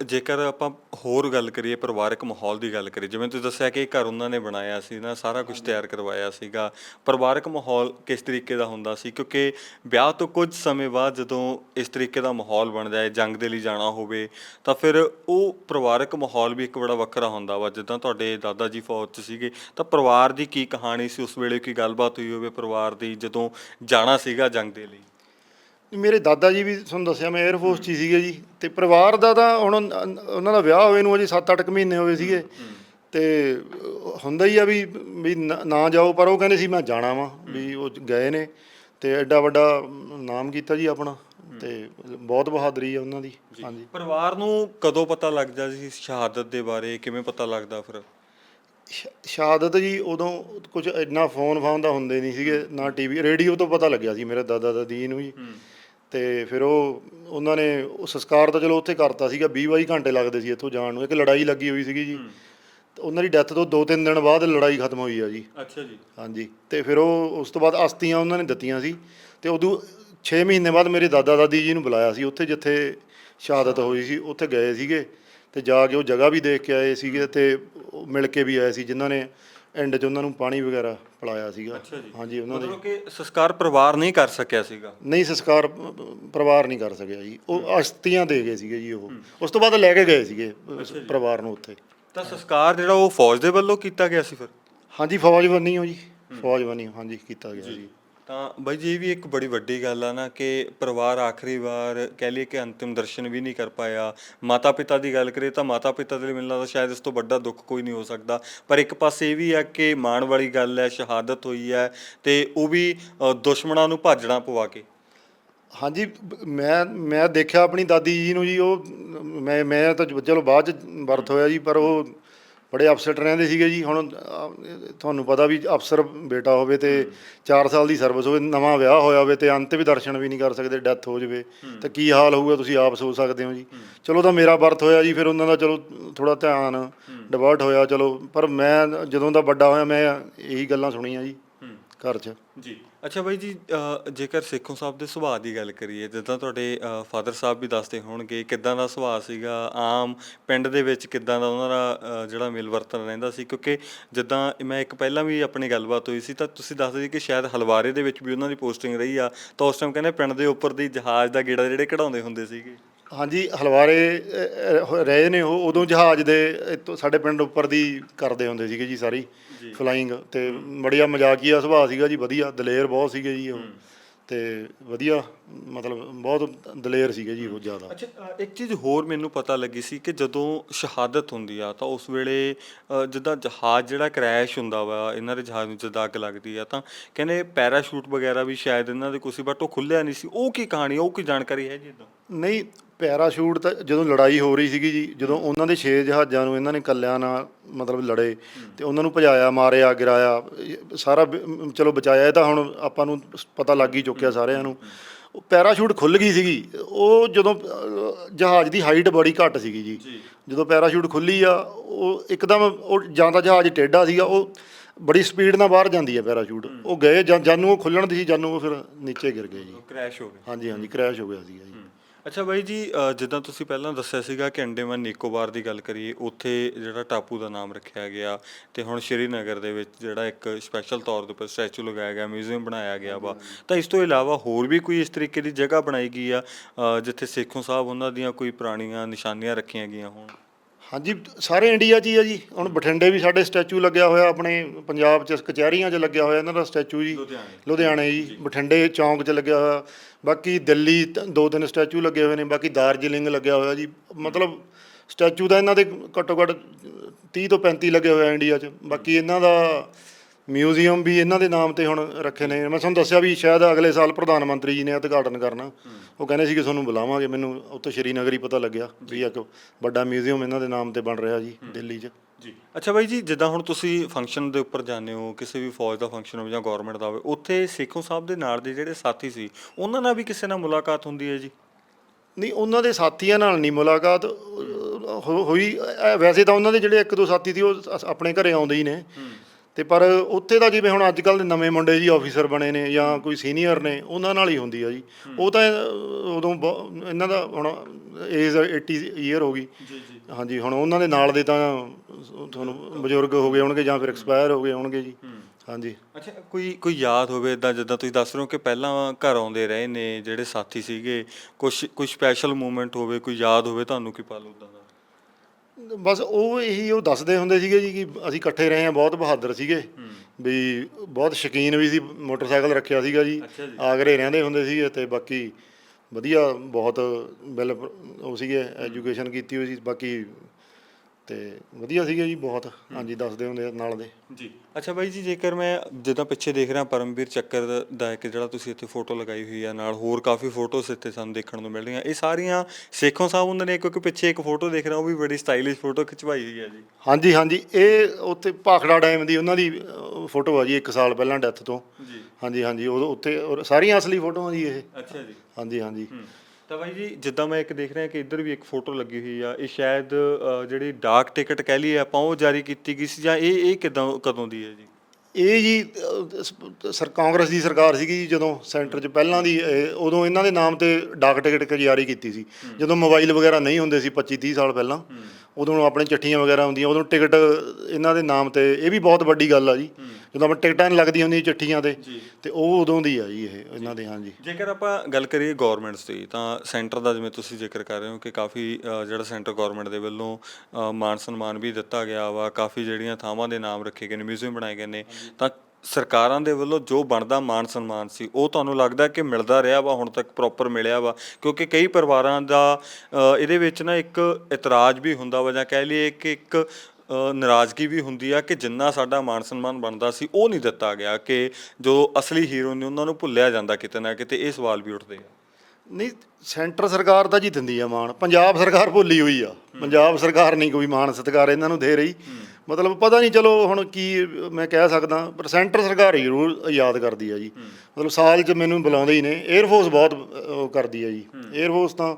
[SPEAKER 2] ਅ, ਜੇਕਰ ਆਪਾਂ ਹੋਰ ਗੱਲ ਕਰੀਏ ਪਰਿਵਾਰਕ ਮਾਹੌਲ ਦੀ ਗੱਲ ਕਰੀਏ ਜਿਵੇਂ ਤੁਸੀਂ ਦੱਸਿਆ ਕਿ ਇਹ ਘਰ ਉਹਨਾਂ ਨੇ ਬਣਾਇਆ ਸੀ ਨਾ ਸਾਰਾ ਕੁਝ ਤਿਆਰ ਕਰਵਾਇਆ ਸੀਗਾ। ਪਰਿਵਾਰਕ ਮਾਹੌਲ ਕਿਸ ਤਰੀਕੇ ਦਾ ਹੁੰਦਾ ਸੀ? ਕਿਉਂਕਿ ਵਿਆਹ ਤੋਂ ਕੁਝ ਸਮੇਂ ਬਾਅਦ ਜਦੋਂ ਇਸ ਤਰੀਕੇ ਦਾ ਮਾਹੌਲ ਬਣ ਜਾਏ ਜੰਗ ਦੇ ਲਈ ਜਾਣਾ ਹੋਵੇ ਤਾਂ ਫਿਰ ਉਹ ਪਰਿਵਾਰਕ ਮਾਹੌਲ ਵੀ ਇੱਕ ਬੜਾ ਵੱਖਰਾ ਹੁੰਦਾ ਵਾ। ਜਿੱਦਾਂ ਤੁਹਾਡੇ ਦਾਦਾ ਜੀ ਫੌਜ 'ਚ ਸੀਗੇ ਤਾਂ ਪਰਿਵਾਰ ਦੀ ਕੀ ਕਹਾਣੀ ਸੀ? ਉਸ ਵੇਲੇ ਕੀ ਗੱਲਬਾਤ ਹੋਈ ਹੋਵੇ ਪਰਿਵਾਰ ਦੀ ਜਦੋਂ ਜਾਣਾ ਸੀਗਾ ਜੰਗ ਦੇ ਲਈ?
[SPEAKER 1] ਮੇਰੇ ਦਾਦਾ ਜੀ ਵੀ ਤੁਹਾਨੂੰ ਦੱਸਿਆ ਮੈਂ 에ਅਰ ਫੋਰਸ 'ਚ ਹੀ ਸੀਗੇ ਜੀ। ਤੇ ਪਰਿਵਾਰ ਦਾ ਤਾਂ ਹੁਣ ਉਹਨਾਂ ਦਾ ਵਿਆਹ ਹੋਏ ਨੂੰ ਅਜੇ 7-8 ਮਹੀਨੇ ਹੋਏ ਸੀਗੇ। ਤੇ ਹੁੰਦਾ ਹੀ ਆ ਵੀ ਵੀ ਨਾ ਜਾਓ ਪਰ ਉਹ ਕਹਿੰਦੇ ਸੀ ਮੈਂ ਜਾਣਾ ਵਾਂ। ਵੀ ਉਹ ਗਏ ਨੇ। ਤੇ ਐਡਾ ਵੱਡਾ ਨਾਮ ਕੀਤਾ ਜੀ ਆਪਣਾ। ਤੇ ਬਹੁਤ ਬਹਾਦਰੀ ਆ ਉਹਨਾਂ ਦੀ। ਹਾਂਜੀ।
[SPEAKER 2] ਪਰਿਵਾਰ ਨੂੰ ਕਦੋਂ ਪਤਾ ਲੱਗਦਾ ਸੀ ਸ਼ਹਾਦਤ ਦੇ ਬਾਰੇ? ਕਿਵੇਂ ਪਤਾ ਲੱਗਦਾ ਫਿਰ?
[SPEAKER 1] ਸ਼ਹਾਦਤ ਜੀ ਉਦੋਂ ਕੁਝ ਇੰਨਾ ਫੋਨ ਫਾਨ ਦਾ ਹੁੰਦੇ ਨਹੀਂ ਸੀਗੇ ਨਾ ਟੀਵੀ ਰੇਡੀਓ ਤੋਂ ਪਤਾ ਲੱਗਿਆ ਸੀ ਮੇਰੇ ਦਾਦਾ ਦਾਦੀ ਨੂੰ ਜੀ। ਤੇ ਫਿਰ ਉਹ ਉਹਨਾਂ ਨੇ ਉਹ ਸੰਸਕਾਰ ਤਾਂ ਚਲੋ ਉੱਥੇ ਕਰਤਾ ਸੀਗਾ 20 22 ਘੰਟੇ ਲੱਗਦੇ ਸੀ ਇੱਥੋਂ ਜਾਣ ਨੂੰ ਇੱਕ ਲੜਾਈ ਲੱਗੀ ਹੋਈ ਸੀਗੀ ਜੀ। ਉਹਨਾਂ ਦੀ ਡੈਥ ਤੋਂ 2-3 ਦਿਨ ਬਾਅਦ ਲੜਾਈ ਖਤਮ ਹੋਈ ਆ ਜੀ।
[SPEAKER 2] ਅੱਛਾ ਜੀ।
[SPEAKER 1] ਹਾਂਜੀ। ਤੇ ਫਿਰ ਉਹ ਉਸ ਤੋਂ ਬਾਅਦ ਅਸਤੀਆਂ ਉਹਨਾਂ ਨੇ ਦਿੱਤੀਆਂ ਸੀ। ਤੇ ਉਦੋਂ 6 ਮਹੀਨੇ ਬਾਅਦ ਮੇਰੇ ਦਾਦਾ ਦਾਦੀ ਜੀ ਨੂੰ ਬੁਲਾਇਆ ਸੀ। ਉੱਥੇ ਜਿੱਥੇ ਸ਼ਹਾਦਤ ਹੋਈ ਸੀ ਉੱਥੇ ਗਏ ਸੀਗੇ। ਤੇ ਜਾ ਕੇ ਉਹ ਜਗ੍ਹਾ ਵੀ ਦੇਖ ਕੇ ਆਏ ਸੀਗੇ ਤੇ ਮਿਲ ਕੇ ਵੀ ਆਏ ਸੀ ਜਿਨ੍ਹਾਂ ਨੇ ਐਂਡ 'ਚ ਉਹਨਾਂ ਨੂੰ ਪਾਣੀ ਵਗੈਰਾ ਪਿਲਾਇਆ ਸੀਗਾ।
[SPEAKER 2] ਅੱਛਾ ਜੀ।
[SPEAKER 1] ਹਾਂਜੀ ਉਹਨਾਂ ਦੇ
[SPEAKER 2] ਮਤਲਬ ਕਿ ਸੰਸਕਾਰ ਪਰਿਵਾਰ ਨਹੀਂ ਕਰ ਸਕਿਆ ਸੀਗਾ?
[SPEAKER 1] ਨਹੀਂ ਸੰਸਕਾਰ ਪ- ਪਰਿਵਾਰ ਨਹੀਂ ਕਰ ਸਕਿਆ ਜੀ। ਉਹ ਅਸਤੀਆਂ ਦੇ ਗਏ ਸੀਗੇ ਜੀ ਉਹ। ਉਸ ਤੋਂ ਬਾਅਦ ਲੈ ਕੇ ਗਏ ਸੀਗੇ ਪਰਿਵਾਰ ਨੂੰ ਉੱਥੇ।
[SPEAKER 2] ਤਾਂ ਸੰਸਕਾਰ ਜਿਹੜਾ ਉਹ ਫੌਜ ਦੇ ਵੱਲੋਂ ਕੀਤਾ ਗਿਆ ਸੀ ਫਿਰ?
[SPEAKER 1] ਹਾਂਜੀ ਫੌਜ ਬਣੀ ਹੋ ਜੀ। ਫੌਜ ਬਣੀ ਹਾਂਜੀ ਕੀਤਾ ਗਿਆ ਜੀ।
[SPEAKER 2] ਤਾਂ ਬਾਈ ਜੀ ਇਹ ਵੀ ਇੱਕ ਬੜੀ ਵੱਡੀ ਗੱਲ ਆ ਨਾ ਕਿ ਪਰਿਵਾਰ ਆਖਰੀ ਵਾਰ ਕਹਿ ਲਈਏ ਕਿ ਅੰਤਿਮ ਦਰਸ਼ਨ ਵੀ ਨਹੀਂ ਕਰ ਪਾਇਆ। ਮਾਤਾ ਪਿਤਾ ਦੀ ਗੱਲ ਕਰੀਏ ਤਾਂ ਮਾਤਾ ਪਿਤਾ ਦੇ ਲਈ ਮਿਲਣਾ ਤਾਂ ਸ਼ਾਇਦ ਇਸ ਤੋਂ ਵੱਡਾ ਦੁੱਖ ਕੋਈ ਨਹੀਂ ਹੋ ਸਕਦਾ। ਪਰ ਇੱਕ ਪਾਸੇ ਇਹ ਵੀ ਆ ਕਿ ਮਾਣ ਵਾਲੀ ਗੱਲ ਹੈ ਸ਼ਹਾਦਤ ਹੋਈ ਹੈ ਤੇ ਉਹ ਵੀ ਅ, ਦੁਸ਼ਮਣਾਂ ਨੂੰ ਭਾਜਣਾ ਪਵਾ ਕੇ।
[SPEAKER 1] ਹਾਂਜੀ ਬ- ਮੈਂ ਮੈਂ ਦੇਖਿਆ ਆਪਣੀ ਦਾਦੀ ਜੀ ਨੂੰ ਜੀ ਉਹ ਮੈਂ ਮੈਂ ਤਾਂ ਚਲੋ ਬਾਅਦ ਚ ਵਰਤ ਹੋਇਆ ਜੀ ਪਰ ਉਹ ਬੜੇ ਅਪਸੈਟ ਰਹਿੰਦੇ ਸੀਗੇ ਜੀ ਹੁਣ ਅਹ, ਤੁਹਾਨੂੰ ਪਤਾ ਵੀ ਅਫਸਰ ਬੇਟਾ ਹੋਵੇ ਤੇ 4 ਸਾਲ ਦੀ ਸਰਵਿਸ ਹੋਵੇ ਨਵਾਂ ਵਿਆਹ ਹੋਇਆ ਹੋਵੇ ਤੇ ਅੰਤ ਵੀ ਦਰਸ਼ਨ ਵੀ ਨਹੀਂ ਕਰ ਸਕਦੇ ਡੈਥ ਹੋ ਜਾਵੇ ਤਾਂ ਕੀ ਹਾਲ ਹੋਊਗਾ ਤੁਸੀਂ ਆਪ ਸੋਚ ਸਕਦੇ ਹੋ ਜੀ। ਚਲੋ ਤਾਂ ਮੇਰਾ ਵਰਤ ਹੋਇਆ ਜੀ ਫਿਰ ਉਹਨਾਂ ਦਾ ਚਲੋ ਥੋੜਾ ਧਿਆਨ ਡਿਵਰਟ ਹੋਇਆ ਚਲੋ ਪਰ ਮੈਂ ਜਦੋਂ ਦਾ ਵੱਡਾ ਹੋਇਆ ਮੈਂ ਇਹੀ ਗੱਲਾਂ ਸੁਣੀਆਂ ਜੀ ਘਰ 'ਚ।
[SPEAKER 2] ਜੀ। ਅੱਛਾ ਬਾਈ ਜੀ ਅ, ਜੇਕਰ ਸੇਖੋਂ ਸਾਹਿਬ ਦੇ ਸੁਭਾਅ ਦੀ ਗੱਲ ਕਰੀਏ ਜਿੱਦਾਂ ਤੁਹਾਡੇ ਫਾਦਰ ਸਾਹਿਬ ਵੀ ਦੱਸਦੇ ਹੋਣਗੇ ਕਿੱਦਾਂ ਦਾ ਸੁਭਾਅ ਸੀਗਾ ਆਮ ਪਿੰਡ ਦੇ ਵਿੱਚ ਕਿੱਦਾਂ ਦਾ ਉਹਨਾਂ ਦਾ ਅ, ਜਿਹੜਾ ਮਿਲਵਰਤਨ ਰਹਿੰਦਾ ਸੀ ਕਿਉਂਕਿ ਜਿੱਦਾਂ ਮੈਂ ਇੱਕ ਪਹਿਲਾਂ ਵੀ ਆਪਣੀ ਗੱਲਬਾਤ ਹੋਈ ਸੀ ਤਾਂ ਤੁਸੀਂ ਦੱਸਦੇ ਸੀ ਕਿ ਸ਼ਾਇਦ ਹਲਵਾਰੇ ਦੇ ਵਿੱਚ ਵੀ ਉਹਨਾਂ ਦੀ ਪੋਸਟਿੰਗ ਰਹੀ ਆ ਤਾਂ ਉਸ ਟਾਈਮ ਕਹਿੰਦੇ ਪਿੰਡ ਦੇ ਉੱਪਰ ਦੀ ਜਹਾਜ਼ ਦਾ ਗੇੜਾ ਜਿਹੜੇ ਕਢਾਉਂਦੇ ਹੁੰਦੇ ਸੀਗੇ।
[SPEAKER 1] ਹਾਂਜੀ ਹਲਵਾਰੇ ਰਹੇ ਨੇ ਉਹ ਉਦੋਂ ਜਹਾਜ਼ ਦੇ ਇੱਥੋਂ ਸਾਡੇ ਪਿੰਡ ਉੱਪਰ ਦੀ ਕਰਦੇ ਹੁੰਦੇ ਸੀਗੇ ਜੀ ਸਾਰੀ ਫਲਾਈਂਗ ਤੇ ਬੜੀਆ ਮਜ਼ਾਕੀਆ ਸੁਭਾਅ ਸੀਗਾ ਜੀ ਵਧੀਆ ਦਲੇਰ ਬਹੁਤ ਸੀਗੇ ਜੀ ਉਹ ਤੇ ਵਧੀਆ। ਮਤਲਬ ਬਹੁਤ ਦਲੇਰ ਸੀਗੇ ਜੀ ਉਹ ਜ਼ਿਆਦਾ।
[SPEAKER 2] ਅੱਛਾ ਅ, ਇੱਕ ਚੀਜ਼ ਹੋਰ ਮੈਨੂੰ ਪਤਾ ਲੱਗੀ ਸੀ ਕਿ ਜਦੋਂ ਸ਼ਹਾਦਤ ਹੁੰਦੀ ਆ ਤਾਂ ਉਸ ਵੇਲੇ ਅ, ਜਿੱਦਾਂ ਜਹਾਜ਼ ਜਿਹੜਾ ਕ੍ਰੈਸ਼ ਹੁੰਦਾ ਵਾ ਇਹਨਾਂ ਦੇ ਜਹਾਜ਼ ਨੂੰ ਜਦ ਅੱਗ ਲੱਗਦੀ ਆ ਤਾਂ ਕਹਿੰਦੇ ਪੈਰਾਸ਼ੂਟ ਵਗੈਰਾ ਵੀ ਸ਼ਾਇਦ ਇਹਨਾਂ ਦੇ ਕੋਈ ਸੀ ਬਟ ਉਹ ਖੁੱਲਿਆ ਨਹੀਂ ਸੀ। ਉਹ ਕੀ ਕਹਾਣੀ ਉਹ ਕੀ ਜਾਣਕਾਰੀ ਹੈ ਜੀ ਇਦਾਂ?
[SPEAKER 1] ਨਹੀਂ ਪੈਰਾਸ਼ੂਟ ਤਾਂ ਜਦੋਂ ਲੜਾਈ ਹੋ ਰਹੀ ਸੀਗੀ ਜੀ ਜਦੋਂ ਉਹਨਾਂ ਦੇ 6 ਜਹਾਜ਼ਾਂ ਨੂੰ ਇਹਨਾਂ ਨੇ ਕੱਲਿਆਂ ਨਾਲ ਮਤਲਬ ਲੜੇ ਤੇ ਉਹਨਾਂ ਨੂੰ ਭਜਾਇਆ ਮਾਰਿਆ ਗਿਰਾਇਆ ਇਹ ਸਾਰਾ ਬ- ਮ, ਚਲੋ ਬਚਾਇਆ ਇਹ ਤਾਂ ਹੁਣ ਆਪਾਂ ਨੂੰ ਪਤਾ ਲੱਗ ਹੀ ਚੁੱਕਿਆ ਸਾਰਿਆਂ ਨੂੰ। ਉਹ ਪੈਰਾਸ਼ੂਟ ਖੁੱਲ ਗਈ ਸੀਗੀ। ਉਹ ਜਦੋਂ ਜਹਾਜ਼ ਦੀ ਹਾਈਟ ਬੜੀ ਘੱਟ ਸੀਗੀ ਜੀ। ਜਦੋਂ ਪੈਰਾਸ਼ੂਟ ਖੁੱਲੀ ਆ ਉਹ ਇੱਕਦਮ ਉਹ ਜਾਂ ਤਾਂ ਜਹਾਜ਼ ਟੇਢਾ ਸੀਗਾ ਉਹ ਬੜੀ ਸਪੀਡ ਨਾਲ ਬਾਹਰ ਜਾਂਦੀ ਹੈ ਪੈਰਾਸ਼ੂਟ। ਉਹ ਗਏ ਜਾਂ ਜਾਨੂੰ ਉਹ ਖੁੱਲਣ ਦੀ ਸੀ ਜਾਨੂੰ ਉਹ ਫਿਰ ਨੀਚੇ ਗਿਰ ਗਏ ਜੀ।
[SPEAKER 2] ਕ੍ਰੈਸ਼ ਹੋ ਗਿਆ
[SPEAKER 1] ਹਾਂਜੀ ਹਾਂਜੀ ਕ੍ਰੈਸ਼ ਹੋ ਗਿਆ ਸੀਗਾ ਜੀ।
[SPEAKER 2] ਅੱਛਾ ਬਾਈ ਜੀ ਅ, ਜਿੱਦਾਂ ਤੁਸੀਂ ਪਹਿਲਾਂ ਦੱਸਿਆ ਸੀਗਾ ਕਿ ਅੰਡੇਮਾਨ ਨਿਕੋਬਾਰ ਦੀ ਗੱਲ ਕਰੀਏ ਉੱਥੇ ਜਿਹੜਾ ਟਾਪੂ ਦਾ ਨਾਮ ਰੱਖਿਆ ਗਿਆ ਤੇ ਹੁਣ ਸ਼੍ਰੀਨਗਰ ਦੇ ਵਿੱਚ ਜਿਹੜਾ ਇੱਕ ਸਪੈਸ਼ਲ ਤੌਰ ਦੇ ਉੱਪਰ ਸਟੈਚੂ ਲਗਾਇਆ ਗਿਆ ਮਿਊਜ਼ੀਅਮ ਬਣਾਇਆ ਗਿਆ ਵਾ। ਤਾਂ ਇਸ ਤੋਂ ਇਲਾਵਾ ਹੋਰ ਵੀ ਕੋਈ ਇਸ ਤਰੀਕੇ ਦੀ ਜਗ੍ਹਾ ਬਣਾਈ ਗਈ ਆ ਅ, ਜਿੱਥੇ ਸੇਖੋਂ ਸਾਹਿਬ ਉਹਨਾਂ ਦੀਆਂ ਕੋਈ ਪੁਰਾਣੀਆਂ ਨਿਸ਼ਾਨੀਆਂ ਰੱਖੀਆਂ ਗਈਆਂ ਹੋਣ?
[SPEAKER 1] ਹਾਂਜੀ ਸਾਰੇ ਇੰਡੀਆ 'ਚ ਹੀ ਆ ਜੀ। ਹੁਣ ਬਠਿੰਡੇ ਵੀ ਸਾਡੇ ਸਟੈਚੂ ਲੱਗਿਆ ਹੋਇਆ ਆਪਣੇ ਪੰਜਾਬ 'ਚ ਕਚਹਿਰੀਆਂ 'ਚ ਲੱਗਿਆ ਹੋਇਆ ਇਹਨਾਂ ਦਾ ਸਟੈਚੂ ਜੀ।
[SPEAKER 2] ਲੁਧਿਆਣੇ।
[SPEAKER 1] ਜੀ ਬਠਿੰਡੇ ਚੌਂਕ 'ਚ ਲੱਗਿਆ ਹੋਇਆ। ਬਾਕੀ ਦਿੱਲੀ ਦੋ ਤਿੰਨ ਸਟੈਚੂ ਲੱਗੇ ਹੋਏ ਨੇ ਬਾਕੀ ਦਾਰਜੀਲਿੰਗ ਲੱਗਿਆ ਹੋਇਆ ਜੀ। ਮਤਲਬ ਸਟੈਚੂ ਦਾ ਇਹਨਾਂ ਦੇ ਘੱਟੋ ਘੱਟ 30 ਤੋਂ 35 ਲੱਗੇ ਹੋਏ ਆ ਇੰਡੀਆ 'ਚ। ਬਾਕੀ ਇਹਨਾਂ ਦਾ ਮਿਊਜ਼ੀਅਮ ਵੀ ਇਹਨਾਂ ਦੇ ਨਾਮ ਤੇ ਹੁਣ ਰੱਖੇ ਨੇ। ਮੈਂ ਤੁਹਾਨੂੰ ਦੱਸਿਆ ਵੀ ਸ਼ਾਇਦ ਅਗਲੇ ਸਾਲ ਪ੍ਰਧਾਨ ਮੰਤਰੀ ਜੀ ਨੇ ਉਦਘਾਟਨ ਕਰਨਾ। ਉਹ ਕਹਿੰਦੇ ਸੀ ਕਿ ਤੁਹਾਨੂੰ ਬੁਲਾਵਾਂਗੇ। ਮੈਨੂੰ ਉੱਥੇ ਸ਼੍ਰੀਨਗਰ ਹੀ ਪਤਾ ਲੱਗਿਆ ਵੀ ਇੱਕ ਵੱਡਾ ਮਿਊਜ਼ੀਅਮ ਇਹਨਾਂ ਦੇ ਨਾਮ ਤੇ ਬਣ ਰਿਹਾ ਜੀ ਦਿੱਲੀ 'ਚ।
[SPEAKER 2] ਜੀ। ਅੱਛਾ ਬਾਈ ਜੀ ਜਿੱਦਾਂ ਹੁਣ ਤੁਸੀਂ ਫੰਕਸ਼ਨ ਦੇ ਉੱਪਰ ਜਾਂਦੇ ਹੋ ਕਿਸੇ ਵੀ ਫੌਜ ਦਾ ਫੰਕਸ਼ਨ ਹੋਵੇ ਜਾਂ ਗਵਰਨਮੈਂਟ ਦਾ ਹੋਵੇ ਉੱਥੇ ਸੇਖੋਂ ਸਾਹਿਬ ਦੇ ਨਾਲ ਦੇ ਜਿਹੜੇ ਸਾਥੀ ਸੀ ਉਹਨਾਂ ਨਾਲ ਵੀ ਕਿਸੇ ਨਾਲ ਮੁਲਾਕਾਤ ਹੁੰਦੀ ਹੈ ਜੀ?
[SPEAKER 1] ਨਹੀਂ ਉਹਨਾਂ ਦੇ ਸਾਥੀਆਂ ਨਾਲ ਨਹੀਂ ਮੁਲਾਕਾਤ। ਹੋਈ ਵੈਸੇ ਤਾਂ ਉਹਨਾਂ ਦੇ ਜਿਹੜੇ ਇੱਕ ਦੋ ਸਾਥੀ ਸੀ ਉਹ ਆਪਣੇ ਘਰੇ ਆਉਂਦੇ ਹੀ ਨੇ। ਤੇ ਪਰ ਉੱਥੇ ਦਾ ਜਿਵੇਂ ਹੁਣ ਅੱਜ ਕੱਲ ਦੇ ਨਵੇਂ ਮੁੰਡੇ ਜੀ ਆਫੀਸਰ ਬਣੇ ਨੇ ਜਾਂ ਕੋਈ ਸੀਨੀਅਰ ਨੇ ਉਹਨਾਂ ਨਾਲ ਹੀ ਹੁੰਦੀ ਆ ਜੀ। ਉਹ ਤਾਂ ਉਦੋਂ ਬਹੁ- ਇਹਨਾਂ ਦਾ ਹੁਣ ਏਜ 80 ਈਅਰ ਹੋ ਗਈ।
[SPEAKER 2] ਜੀ ਜੀ।
[SPEAKER 1] ਹਾਂਜੀ ਹੁਣ ਉਹਨਾਂ ਦੇ ਨਾਲ ਦੇ ਤਾਂ ਤੁਹਾਨੂੰ ਬਜ਼ੁਰਗ ਹੋ ਗਏ ਹੋਣਗੇ ਜਾਂ ਫਿਰ ਐਕਸਪਾਇਰ ਹੋ ਗਏ ਹੋਣਗੇ ਜੀ। ਹਾਂਜੀ।
[SPEAKER 2] ਅੱਛਾ ਕੋਈ ਕੋਈ ਯਾਦ ਹੋਵੇ ਇਦਾਂ ਜਿੱਦਾਂ ਤੁਸੀਂ ਦੱਸ ਰਹੇ ਹੋ ਕਿ ਪਹਿਲਾਂ ਘਰ ਆਉਂਦੇ ਰਹੇ ਨੇ ਜਿਹੜੇ ਸਾਥੀ ਸੀਗੇ ਕੁਝ ਕੋਈ ਸਪੈਸ਼ਲ ਮੂਮੈਂਟ ਹੋਵੇ ਕੋਈ ਯਾਦ ਹੋਵੇ ਤੁਹਾਨੂੰ ਕੀ ਪਲ ਉਦਾਂ ਦਾ?
[SPEAKER 1] ਬਸ ਉਹ ਇਹੀ ਉਹ ਦੱਸਦੇ ਹੁੰਦੇ ਸੀਗੇ ਜੀ ਕਿ ਅਸੀਂ ਇਕੱਠੇ ਰਹੇ ਹਾਂ ਬਹੁਤ ਬਹਾਦਰ ਸੀਗੇ। ਵੀ ਬਹੁਤ ਸ਼ੌਕੀਨ ਵੀ ਸੀ ਮੋਟਰਸਾਈਕਲ ਰੱਖਿਆ ਸੀਗਾ ਜੀ। ਆਗਰੇ ਰਹਿੰਦੇ ਹੁੰਦੇ ਸੀਗੇ ਤੇ ਬਾਕੀ ਵਧੀਆ ਬਹੁਤ ਵੈਲ ਉਹ ਸੀਗੇ ਐਜੂਕੇਸ਼ਨ ਕੀਤੀ ਹੋਈ ਸੀ। ਬਾਕੀ ਤੇ ਵਧੀਆ ਸੀਗੇ ਜੀ ਬਹੁਤ। ਹਾਂਜੀ ਦੱਸਦੇ ਹੁੰਦੇ ਆ ਨਾਲ ਦੇ।
[SPEAKER 2] ਜੀ। ਅੱਛਾ ਬਾਈ ਜੀ ਜੇਕਰ ਮੈਂ ਜਿੱਦਾਂ ਪਿੱਛੇ ਦੇਖ ਰਿਹਾ ਪਰਮਵੀਰ ਚੱਕਰ ਦਾ- ਦਾ ਇੱਕ ਜਿਹੜਾ ਤੁਸੀਂ ਇੱਥੇ ਫੋਟੋ ਲਗਾਈ ਹੋਈ ਆ ਨਾਲ ਹੋਰ ਕਾਫੀ ਫੋਟੋਸ ਇੱਥੇ ਸਾਨੂੰ ਦੇਖਣ ਨੂੰ ਮਿਲ ਰਹੀਆਂ ਇਹ ਸਾਰੀਆਂ ਸੇਖੋਂ ਸਾਹਿਬ ਉਹਨਾਂ ਨੇ ਕਿਉਂਕਿ ਪਿੱਛੇ ਇੱਕ ਫੋਟੋ ਦੇਖ ਰਿਹਾ ਉਹ ਵੀ ਬੜੀ ਸਟਾਈਲਿਸ਼ ਫੋਟੋ ਖਿਚਵਾਈ ਹੋਈ ਹੈ ਜੀ।
[SPEAKER 1] ਹਾਂਜੀ ਹਾਂਜੀ ਇਹ ਉੱਥੇ ਭਾਖੜਾ ਡੈਮ ਦੀ ਉਹਨਾਂ ਦੀ ਫੋਟੋ ਆ ਜੀ 1 ਸਾਲ ਪਹਿਲਾਂ ਡੈਥ ਤੋਂ।
[SPEAKER 2] ਜੀ।
[SPEAKER 1] ਹਾਂਜੀ ਹਾਂਜੀ ਉਹ ਉੱਥੇ ਔਰ ਸਾਰੀਆਂ ਅਸਲੀ ਫੋਟੋਆਂ ਜੀ ਇਹ।
[SPEAKER 2] ਅੱਛਾ ਜੀ।
[SPEAKER 1] ਹਾਂਜੀ ਹਾਂਜੀ।
[SPEAKER 2] ਤਾਂ ਬਾਈ ਜੀ ਜਿੱਦਾਂ ਮੈਂ ਇੱਕ ਦੇਖ ਰਿਹਾ ਕਿ ਇੱਧਰ ਵੀ ਇੱਕ ਫੋਟੋ ਲੱਗੀ ਹੋਈ ਆ ਇਹ ਸ਼ਾਇਦ ਅ, ਜਿਹੜੀ ਡਾਕ ਟਿਕਟ ਕਹਿ ਲਈਏ ਆਪਾਂ ਉਹ ਜਾਰੀ ਕੀਤੀ ਗਈ ਸੀ ਜਾਂ ਇਹ ਇਹ ਕਿਦਾਂ ਕਦੋਂ ਦੀ ਹੈ ਜੀ?
[SPEAKER 1] ਇਹ ਜੀ ਅਹ, ਸ- ਸਰ ਕਾਂਗਰਸ ਦੀ ਸਰਕਾਰ ਸੀਗੀ ਜੀ ਜਦੋਂ ਸੈਂਟਰ 'ਚ ਪਹਿਲਾਂ ਦੀ ਇਹ, ਉਦੋਂ ਇਹਨਾਂ ਦੇ ਨਾਮ ਤੇ ਡਾਕ ਟਿਕਟ ਜਾਰੀ ਕੀਤੀ ਸੀ। ਜਦੋਂ ਮੋਬਾਈਲ ਵਗੈਰਾ ਨਹੀਂ ਹੁੰਦੇ ਸੀ 25 30 ਸਾਲ ਪਹਿਲਾਂ ਉਦੋਂ ਆਪਣੇ ਚਿੱਠੀਆਂ ਵਗੈਰਾ ਹੁੰਦੀਆਂ ਉਦੋਂ ਟਿਕਟ ਇਹਨਾਂ ਦੇ ਨਾਮ ਤੇ ਇਹ ਵੀ ਬਹੁਤ ਵੱਡੀ ਗੱਲ ਆ ਜੀ। ਜਦੋਂ ਆਪਾਂ ਟਿਕਟਾਂ ਨਹੀਂ ਲੱਗਦੀਆਂ ਹੁੰਦੀਆਂ ਚਿੱਠੀਆਂ ਤੇ ਤੇ ਉਹ ਉਦੋਂ ਦੀ ਆ ਜੀ ਇਹ ਇਹਨਾਂ ਦੇ ਹਾਂਜੀ।
[SPEAKER 2] ਜੇਕਰ ਆਪਾਂ ਗੱਲ ਕਰੀਏ ਗਵਰਨਮੈਂਟਸ ਦੀ ਤਾਂ ਸੈਂਟਰ ਦਾ ਜਿਵੇਂ ਤੁਸੀਂ ਜ਼ਿਕਰ ਕਰ ਰਹੇ ਹੋ ਕਿ ਕਾਫੀ ਜਿਹੜਾ ਸੈਂਟਰ ਗਵਰਨਮੈਂਟ ਦੇ ਵੱਲੋਂ ਮਾਨ ਸਨਮਾਨ ਵੀ ਦਿੱਤਾ ਗਿਆ ਵਾ ਕਾਫੀ ਜਿਹੜੀਆਂ ਥਾਵਾਂ ਦੇ ਨਾਮ ਰੱਖੇ ਗਏ ਨੇ ਮਿਊਜ਼ੀਅਮ ਬਣਾਏ ਗਏ ਨੇ ਤਾਂ ਸਰਕਾਰਾਂ ਦੇ ਵੱਲੋਂ ਜੋ ਬਣਦਾ ਮਾਨ ਸਨਮਾਨ ਸੀ ਉਹ ਤੁਹਾਨੂੰ ਲੱਗਦਾ ਕਿ ਮਿਲਦਾ ਰਿਹਾ ਵਾ ਹੁਣ ਤੱਕ ਪ੍ਰੋਪਰ ਮਿਲਿਆ ਵਾ? ਕਿਉਂਕਿ ਕਈ ਪਰਿਵਾਰਾਂ ਦਾ ਅ, ਇਹਦੇ ਵਿੱਚ ਨਾ ਇੱਕ ਇਤਰਾਜ਼ ਵੀ ਹੁੰਦਾ ਵਾ ਜਾਂ ਕਹਿ ਲਈਏ ਕਿ ਇੱਕ ਅ, ਨਾਰਾਜ਼ਗੀ ਵੀ ਹੁੰਦੀ ਆ ਕਿ ਜਿੰਨਾ ਸਾਡਾ ਮਾਨ ਸਨਮਾਨ ਬਣਦਾ ਸੀ ਉਹ ਨਹੀਂ ਦਿੱਤਾ ਗਿਆ ਕਿ ਜੋ ਅਸਲੀ ਹੀਰੋ ਨੇ ਉਹਨਾਂ ਨੂੰ ਭੁੱਲਿਆ ਜਾਂਦਾ ਕਿਤੇ ਨਾ ਕਿਤੇ ਇਹ ਸਵਾਲ ਵੀ ਉੱਠਦੇ ਆ।
[SPEAKER 1] ਨਹੀਂ ਸੈਂਟਰ ਸਰਕਾਰ ਤਾਂ ਜੀ ਦਿੰਦੀ ਆ ਮਾਣ ਪੰਜਾਬ ਸਰਕਾਰ ਭੁੱਲੀ ਹੋਈ ਆ। ਪੰਜਾਬ ਸਰਕਾਰ ਨਹੀਂ ਕੋਈ ਮਾਣ ਸਤਿਕਾਰ ਇਹਨਾਂ ਨੂੰ ਦੇ ਰਹੀ। ਮਤਲਬ ਪਤਾ ਨਹੀਂ ਚਲੋ ਹੁਣ ਕੀ ਮੈਂ ਕਹਿ ਸਕਦਾ ਪਰ ਸੈਂਟਰ ਸਰਕਾਰ ਹੀ ਜ਼ਰੂਰ ਯਾਦ ਕਰਦੀ ਆ ਜੀ। ਮਤਲਬ ਸਾਲ 'ਚ ਮੈਨੂੰ ਬੁਲਾਉਂਦੇ ਹੀ ਨੇ। 에ਅਰ ਫੋਰਸ ਬਹੁਤ ਉਹ ਕਰਦੀ ਆ ਜੀ। 에ਅਰ ਫੋਰਸ ਤਾਂ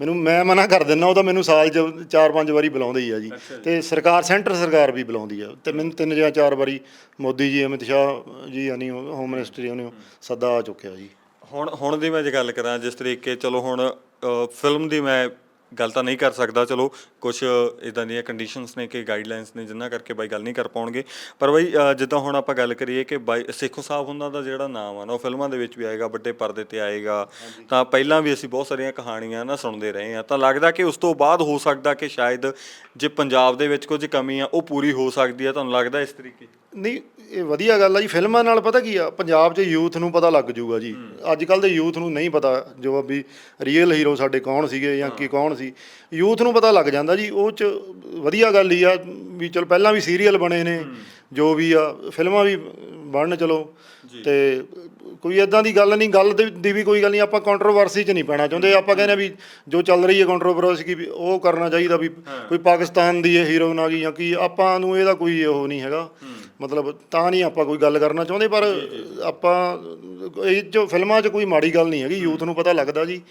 [SPEAKER 1] ਮੈਨੂੰ ਮੈਂ ਮਨਾ ਕਰ ਦਿੰਦਾ ਉਹ ਤਾਂ ਮੈਨੂੰ ਸਾਲ 'ਚ ਚਾਰ ਪੰਜ ਵਾਰੀ ਬੁਲਾਉਂਦੇ ਹੀ ਆ ਜੀ। ਤੇ ਸਰਕਾਰ ਸੈਂਟਰ ਸਰਕਾਰ ਵੀ ਬੁਲਾਉਂਦੀ ਆ। ਤੇ ਮੈਨੂੰ ਤਿੰਨ ਜਾਂ ਚਾਰ ਵਾਰੀ ਮੋਦੀ ਜੀ ਅਮਿਤ ਸ਼ਾਹ ਜੀ ਯਾਨੀ ਹੋਮ ਮਿਨਿਸਟਰੀ ਉਹਨੇ ਸੱਦਾ ਆ ਚੁੱਕਿਆ ਜੀ।
[SPEAKER 2] ਹੁਣ ਹੁਣ ਦੀ ਮੈਂ ਜੇ ਗੱਲ ਕਰਾਂ ਜਿਸ ਤਰੀਕੇ ਚਲੋ ਹੁਣ ਫਿਲਮ ਦੀ ਮੈਂ ਗੱਲ ਤਾਂ ਨਹੀਂ ਕਰ ਸਕਦਾ ਚਲੋ ਕੁਝ ਇਦਾਂ ਦੀਆਂ ਕੰਡੀਸ਼ਨਸ ਨੇ ਕਿ ਗਾਈਡਲਾਈਨਸ ਨੇ ਜਿੰਨਾ ਕਰਕੇ ਬਾਈ ਗੱਲ ਨਹੀਂ ਕਰ ਪਾਉਣਗੇ। ਪਰ ਬਾਈ ਜਿੱਦਾਂ ਹੁਣ ਆਪਾਂ ਗੱਲ ਕਰੀਏ ਕਿ ਬਾਈ ਸੇਖੋ ਸਾਹਿਬ ਉਹਨਾਂ ਦਾ ਜਿਹੜਾ ਨਾਮ ਆ ਨਾ ਉਹ ਫਿਲਮਾਂ ਦੇ ਵਿੱਚ ਵੀ ਆਏਗਾ ਵੱਡੇ ਪਰਦੇ ਤੇ ਆਏਗਾ। ਤਾਂ ਪਹਿਲਾਂ ਵੀ ਅਸੀਂ ਬਹੁਤ ਸਾਰੀਆਂ ਕਹਾਣੀਆਂ ਨਾ ਸੁਣਦੇ ਰਹੇ ਆ ਤਾਂ ਲੱਗਦਾ ਕਿ ਉਸ ਤੋਂ ਬਾਅਦ ਹੋ ਸਕਦਾ ਕਿ ਸ਼ਾਇਦ ਜੇ ਪੰਜਾਬ ਦੇ ਵਿੱਚ ਕੁਝ ਕਮੀ ਆ ਉਹ ਪੂਰੀ ਹੋ ਸਕਦੀ ਆ ਤੁਹਾਨੂੰ ਲੱਗਦਾ ਇਸ ਤਰੀਕੇ?
[SPEAKER 1] ਨਹੀਂ ਇਹ ਵਧੀਆ ਗੱਲ ਆ ਜੀ। ਫਿਲਮਾਂ ਨਾਲ ਪਤਾ ਕੀ ਆ ਪੰਜਾਬ 'ਚ ਯੂਥ ਨੂੰ ਪਤਾ ਲੱਗ ਜਾਊਗਾ ਜੀ। ਅੱਜ ਕੱਲ ਦੇ ਯੂਥ ਨੂੰ ਨਹੀਂ ਪਤਾ ਜੋ ਵੀ ਰੀਅਲ ਹੀਰੋ ਸਾਡੇ ਕੌਣ ਸੀਗੇ ਜਾਂ ਕੀ ਕੌਣ ਸੀ। ਯੂਥ ਨੂੰ ਪਤਾ ਲੱਗ ਜਾਂਦਾ ਜੀ ਉਹ 'ਚ ਵਧੀਆ ਗੱਲ ਹੀ ਆ ਵੀ ਚਲ ਪਹਿਲਾਂ ਵੀ ਸੀਰੀਅਲ ਬਣੇ ਨੇ ਜੋ ਵੀ ਆ ਫਿਲਮਾਂ ਵੀ ਬਣਨ ਚਲੋ। ਤੇ ਕੋਈ ਇਦਾਂ ਦੀ ਗੱਲ ਨਹੀਂ ਗੱਲ ਦੇ- ਵੀ ਕੋਈ ਗੱਲ ਨਹੀਂ ਆਪਾਂ ਕੰਟਰੋਵਰਸੀ 'ਚ ਨਹੀਂ ਪੈਣਾ ਚਾਹੁੰਦੇ। ਆਪਾਂ ਕਹਿੰਦੇ ਵੀ ਜੋ ਚੱਲ ਰਹੀ ਹੈ ਕੰਟਰੋਵਰਸੀ ਕੀ ਵੀ ਉਹ ਕਰਨਾ ਚਾਹੀਦਾ ਵੀ ਕੋਈ ਪਾਕਿਸਤਾਨ ਦੀ ਹੀਰੋਇਨ ਆ ਗਈ ਜਾਂ ਕੀ ਆਪਾਂ ਨੂੰ ਇਹਦਾ ਕੋਈ ਉਹ ਨਹੀਂ ਹੈਗਾ। ਮਤਲਬ ਤਾਂ ਨਹੀਂ ਆਪਾਂ ਕੋਈ ਗੱਲ ਕਰਨਾ ਚਾਹੁੰਦੇ ਪਰ ਆਪਾਂ ਇਹ ਜੋ ਫਿਲਮਾਂ 'ਚ ਕੋਈ ਮਾੜੀ ਗੱਲ ਨਹੀਂ ਹੈਗੀ ਯੂਥ ਨੂੰ ਪਤਾ ਲੱਗਦਾ ਜੀ।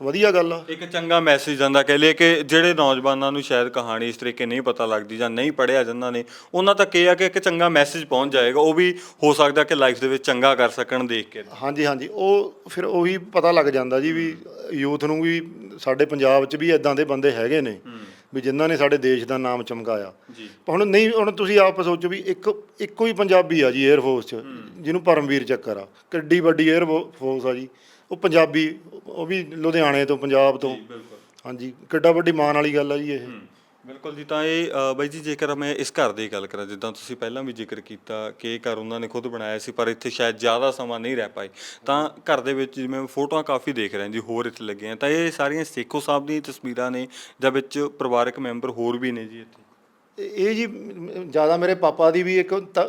[SPEAKER 1] ਵਧੀਆ ਗੱਲ ਆ।
[SPEAKER 2] ਇੱਕ ਚੰਗਾ ਮੈਸੇਜ ਜਾਂਦਾ ਕਹਿ ਲਈਏ ਕਿ ਜਿਹੜੇ ਨੌਜਵਾਨਾਂ ਨੂੰ ਸ਼ਾਇਦ ਕਹਾਣੀ ਇਸ ਤਰੀਕੇ ਨਹੀਂ ਪਤਾ ਲੱਗਦੀ ਜਾਂ ਨਹੀਂ ਪੜਿਆ ਜਿਨ੍ਹਾਂ ਨੇ ਉਹਨਾਂ ਤੱਕ ਇਹ ਆ ਕਿ ਇੱਕ ਚੰਗਾ ਮੈਸੇਜ ਪਹੁੰਚ ਜਾਏਗਾ ਉਹ ਵੀ ਹੋ ਸਕਦਾ ਕਿ ਲਾਈਫ ਦੇ ਵਿੱਚ ਚੰਗਾ ਕਰ ਸਕਣ ਦੇਖ ਕੇ।
[SPEAKER 1] ਹਾਂਜੀ ਹਾਂਜੀ। ਉਹ ਫਿਰ ਉਹੀ ਪਤਾ ਲੱਗ ਜਾਂਦਾ ਜੀ ਵੀ ਯੂਥ ਨੂੰ ਵੀ ਸਾਡੇ ਪੰਜਾਬ 'ਚ ਵੀ ਇਦਾਂ ਦੇ ਬੰਦੇ ਹੈਗੇ ਨੇ ਵੀ ਜਿਨ੍ਹਾਂ ਨੇ ਸਾਡੇ ਦੇਸ਼ ਦਾ ਨਾਮ ਚਮਕਾਇਆ।
[SPEAKER 2] ਜੀ।
[SPEAKER 1] ਹੁਣ ਨਹੀਂ ਹੁਣ ਤੁਸੀਂ ਆਪ ਸੋਚੋ ਵੀ ਇੱਕ ਇੱਕੋ ਹੀ ਪੰਜਾਬੀ ਆ ਜੀ 에ਅਰ ਫੋਰਸ 'ਚ ਜਿਹਨੂੰ ਪਰਮਵੀਰ ਚੱਕਰ ਆ। ਕਿੱਡੀ ਵੱਡੀ 에ਅਰ ਫੋਰਸ ਆ ਜੀ। ਉਹ ਪੰਜਾਬੀ ਉਹ ਵੀ ਲੁਧਿਆਣੇ ਤੋਂ ਪੰਜਾਬ ਤੋਂ।
[SPEAKER 2] ਬਿਲਕੁਲ।
[SPEAKER 1] ਹਾਂਜੀ ਕਿੱਡਾ ਵੱਡੀ ਮਾਣ ਵਾਲੀ ਗੱਲ ਆ ਜੀ ਇਹ।
[SPEAKER 2] ਬਿਲਕੁਲ ਜੀ ਤਾਂ ਇਹ ਅ, ਬਾਈ ਜੀ ਜੇਕਰ ਮੈਂ ਇਸ ਘਰ ਦੀ ਗੱਲ ਕਰਾਂ ਜਿੱਦਾਂ ਤੁਸੀਂ ਪਹਿਲਾਂ ਵੀ ਜ਼ਿਕਰ ਕੀਤਾ ਕਿ ਇਹ ਘਰ ਉਹਨਾਂ ਨੇ ਖੁਦ ਬਣਾਇਆ ਸੀ ਪਰ ਇੱਥੇ ਸ਼ਾਇਦ ਜ਼ਿਆਦਾ ਸਮਾਂ ਨਹੀਂ ਰਹਿ ਪਾਏ ਤਾਂ ਘਰ ਦੇ ਵਿੱਚ ਜਿਵੇਂ ਫੋਟੋਆਂ ਕਾਫੀ ਦੇਖ ਰਹੇ ਹਾਂ ਜੀ ਹੋਰ ਇੱਥੇ ਲੱਗੀਆਂ। ਤਾਂ ਇਹ ਸਾਰੀਆਂ ਸੇਖੋ ਸਾਹਿਬ ਦੀਆਂ ਤਸਵੀਰਾਂ ਨੇ ਜਾਂ ਵਿੱਚ ਪਰਿਵਾਰਕ ਮੈਂਬਰ ਹੋਰ ਵੀ ਨੇ ਜੀ ਇੱਥੇ।
[SPEAKER 1] ਇਹ ਜੀ ਜ਼ਿਆਦਾ ਮੇਰੇ ਪਾਪਾ ਦੀ ਵੀ ਇੱਕ ਤਾ-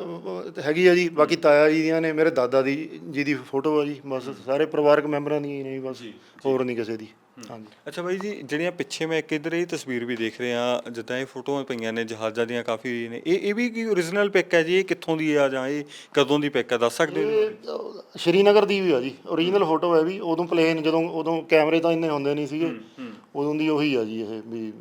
[SPEAKER 1] ਹੈਗੀ ਆ ਜੀ ਬਾਕੀ ਤਾਇਆ ਜੀ ਦੀਆਂ ਨੇ ਮੇਰੇ ਦਾਦਾ ਦੀ ਜੀ ਦੀ ਫੋਟੋ ਆ ਜੀ ਬਸ ਸਾਰੇ ਪਰਿਵਾਰਕ ਮੈਂਬਰਾਂ ਦੀ ਨਹੀਂ ਬਸ ਹੋਰ ਨਹੀਂ ਕਿਸੇ ਦੀ। ਹਾਂਜੀ।
[SPEAKER 2] ਅੱਛਾ ਬਾਈ ਜੀ ਜਿਹੜੀਆਂ ਪਿੱਛੇ ਮੈਂ ਇੱਕ ਇੱਧਰ ਇਹ ਤਸਵੀਰ ਵੀ ਦੇਖ ਰਿਹਾ ਜਿੱਦਾਂ ਇਹ ਫੋਟੋਆਂ ਪਈਆਂ ਨੇ ਜਹਾਜ਼ਾਂ ਦੀਆਂ ਕਾਫੀ ਨੇ ਇਹ ਇਹ ਵੀ ਕੀ ਓਰੀਜਨਲ ਪਿਕ ਹੈ ਜੀ ਇਹ ਕਿੱਥੋਂ ਦੀ ਆ ਜਾਂ ਇਹ ਕਦੋਂ ਦੀ ਪਿਕ ਹੈ ਦੱਸ ਸਕਦੇ ਹੋ?
[SPEAKER 1] ਇਹ ਅਹ, ਸ਼੍ਰੀਨਗਰ ਦੀ ਵੀ ਆ ਜੀ ਓਰੀਜਨਲ ਫੋਟੋ ਹੈ ਵੀ ਉਦੋਂ ਪਲੇਨ ਜਦੋਂ ਉਦੋਂ ਕੈਮਰੇ ਤਾਂ ਇੰਨੇ ਹੁੰਦੇ ਨਹੀਂ ਸੀਗੇ ਉਦੋਂ ਦੀ ਉਹੀ ਆ ਜੀ ਇਹ ਵੀ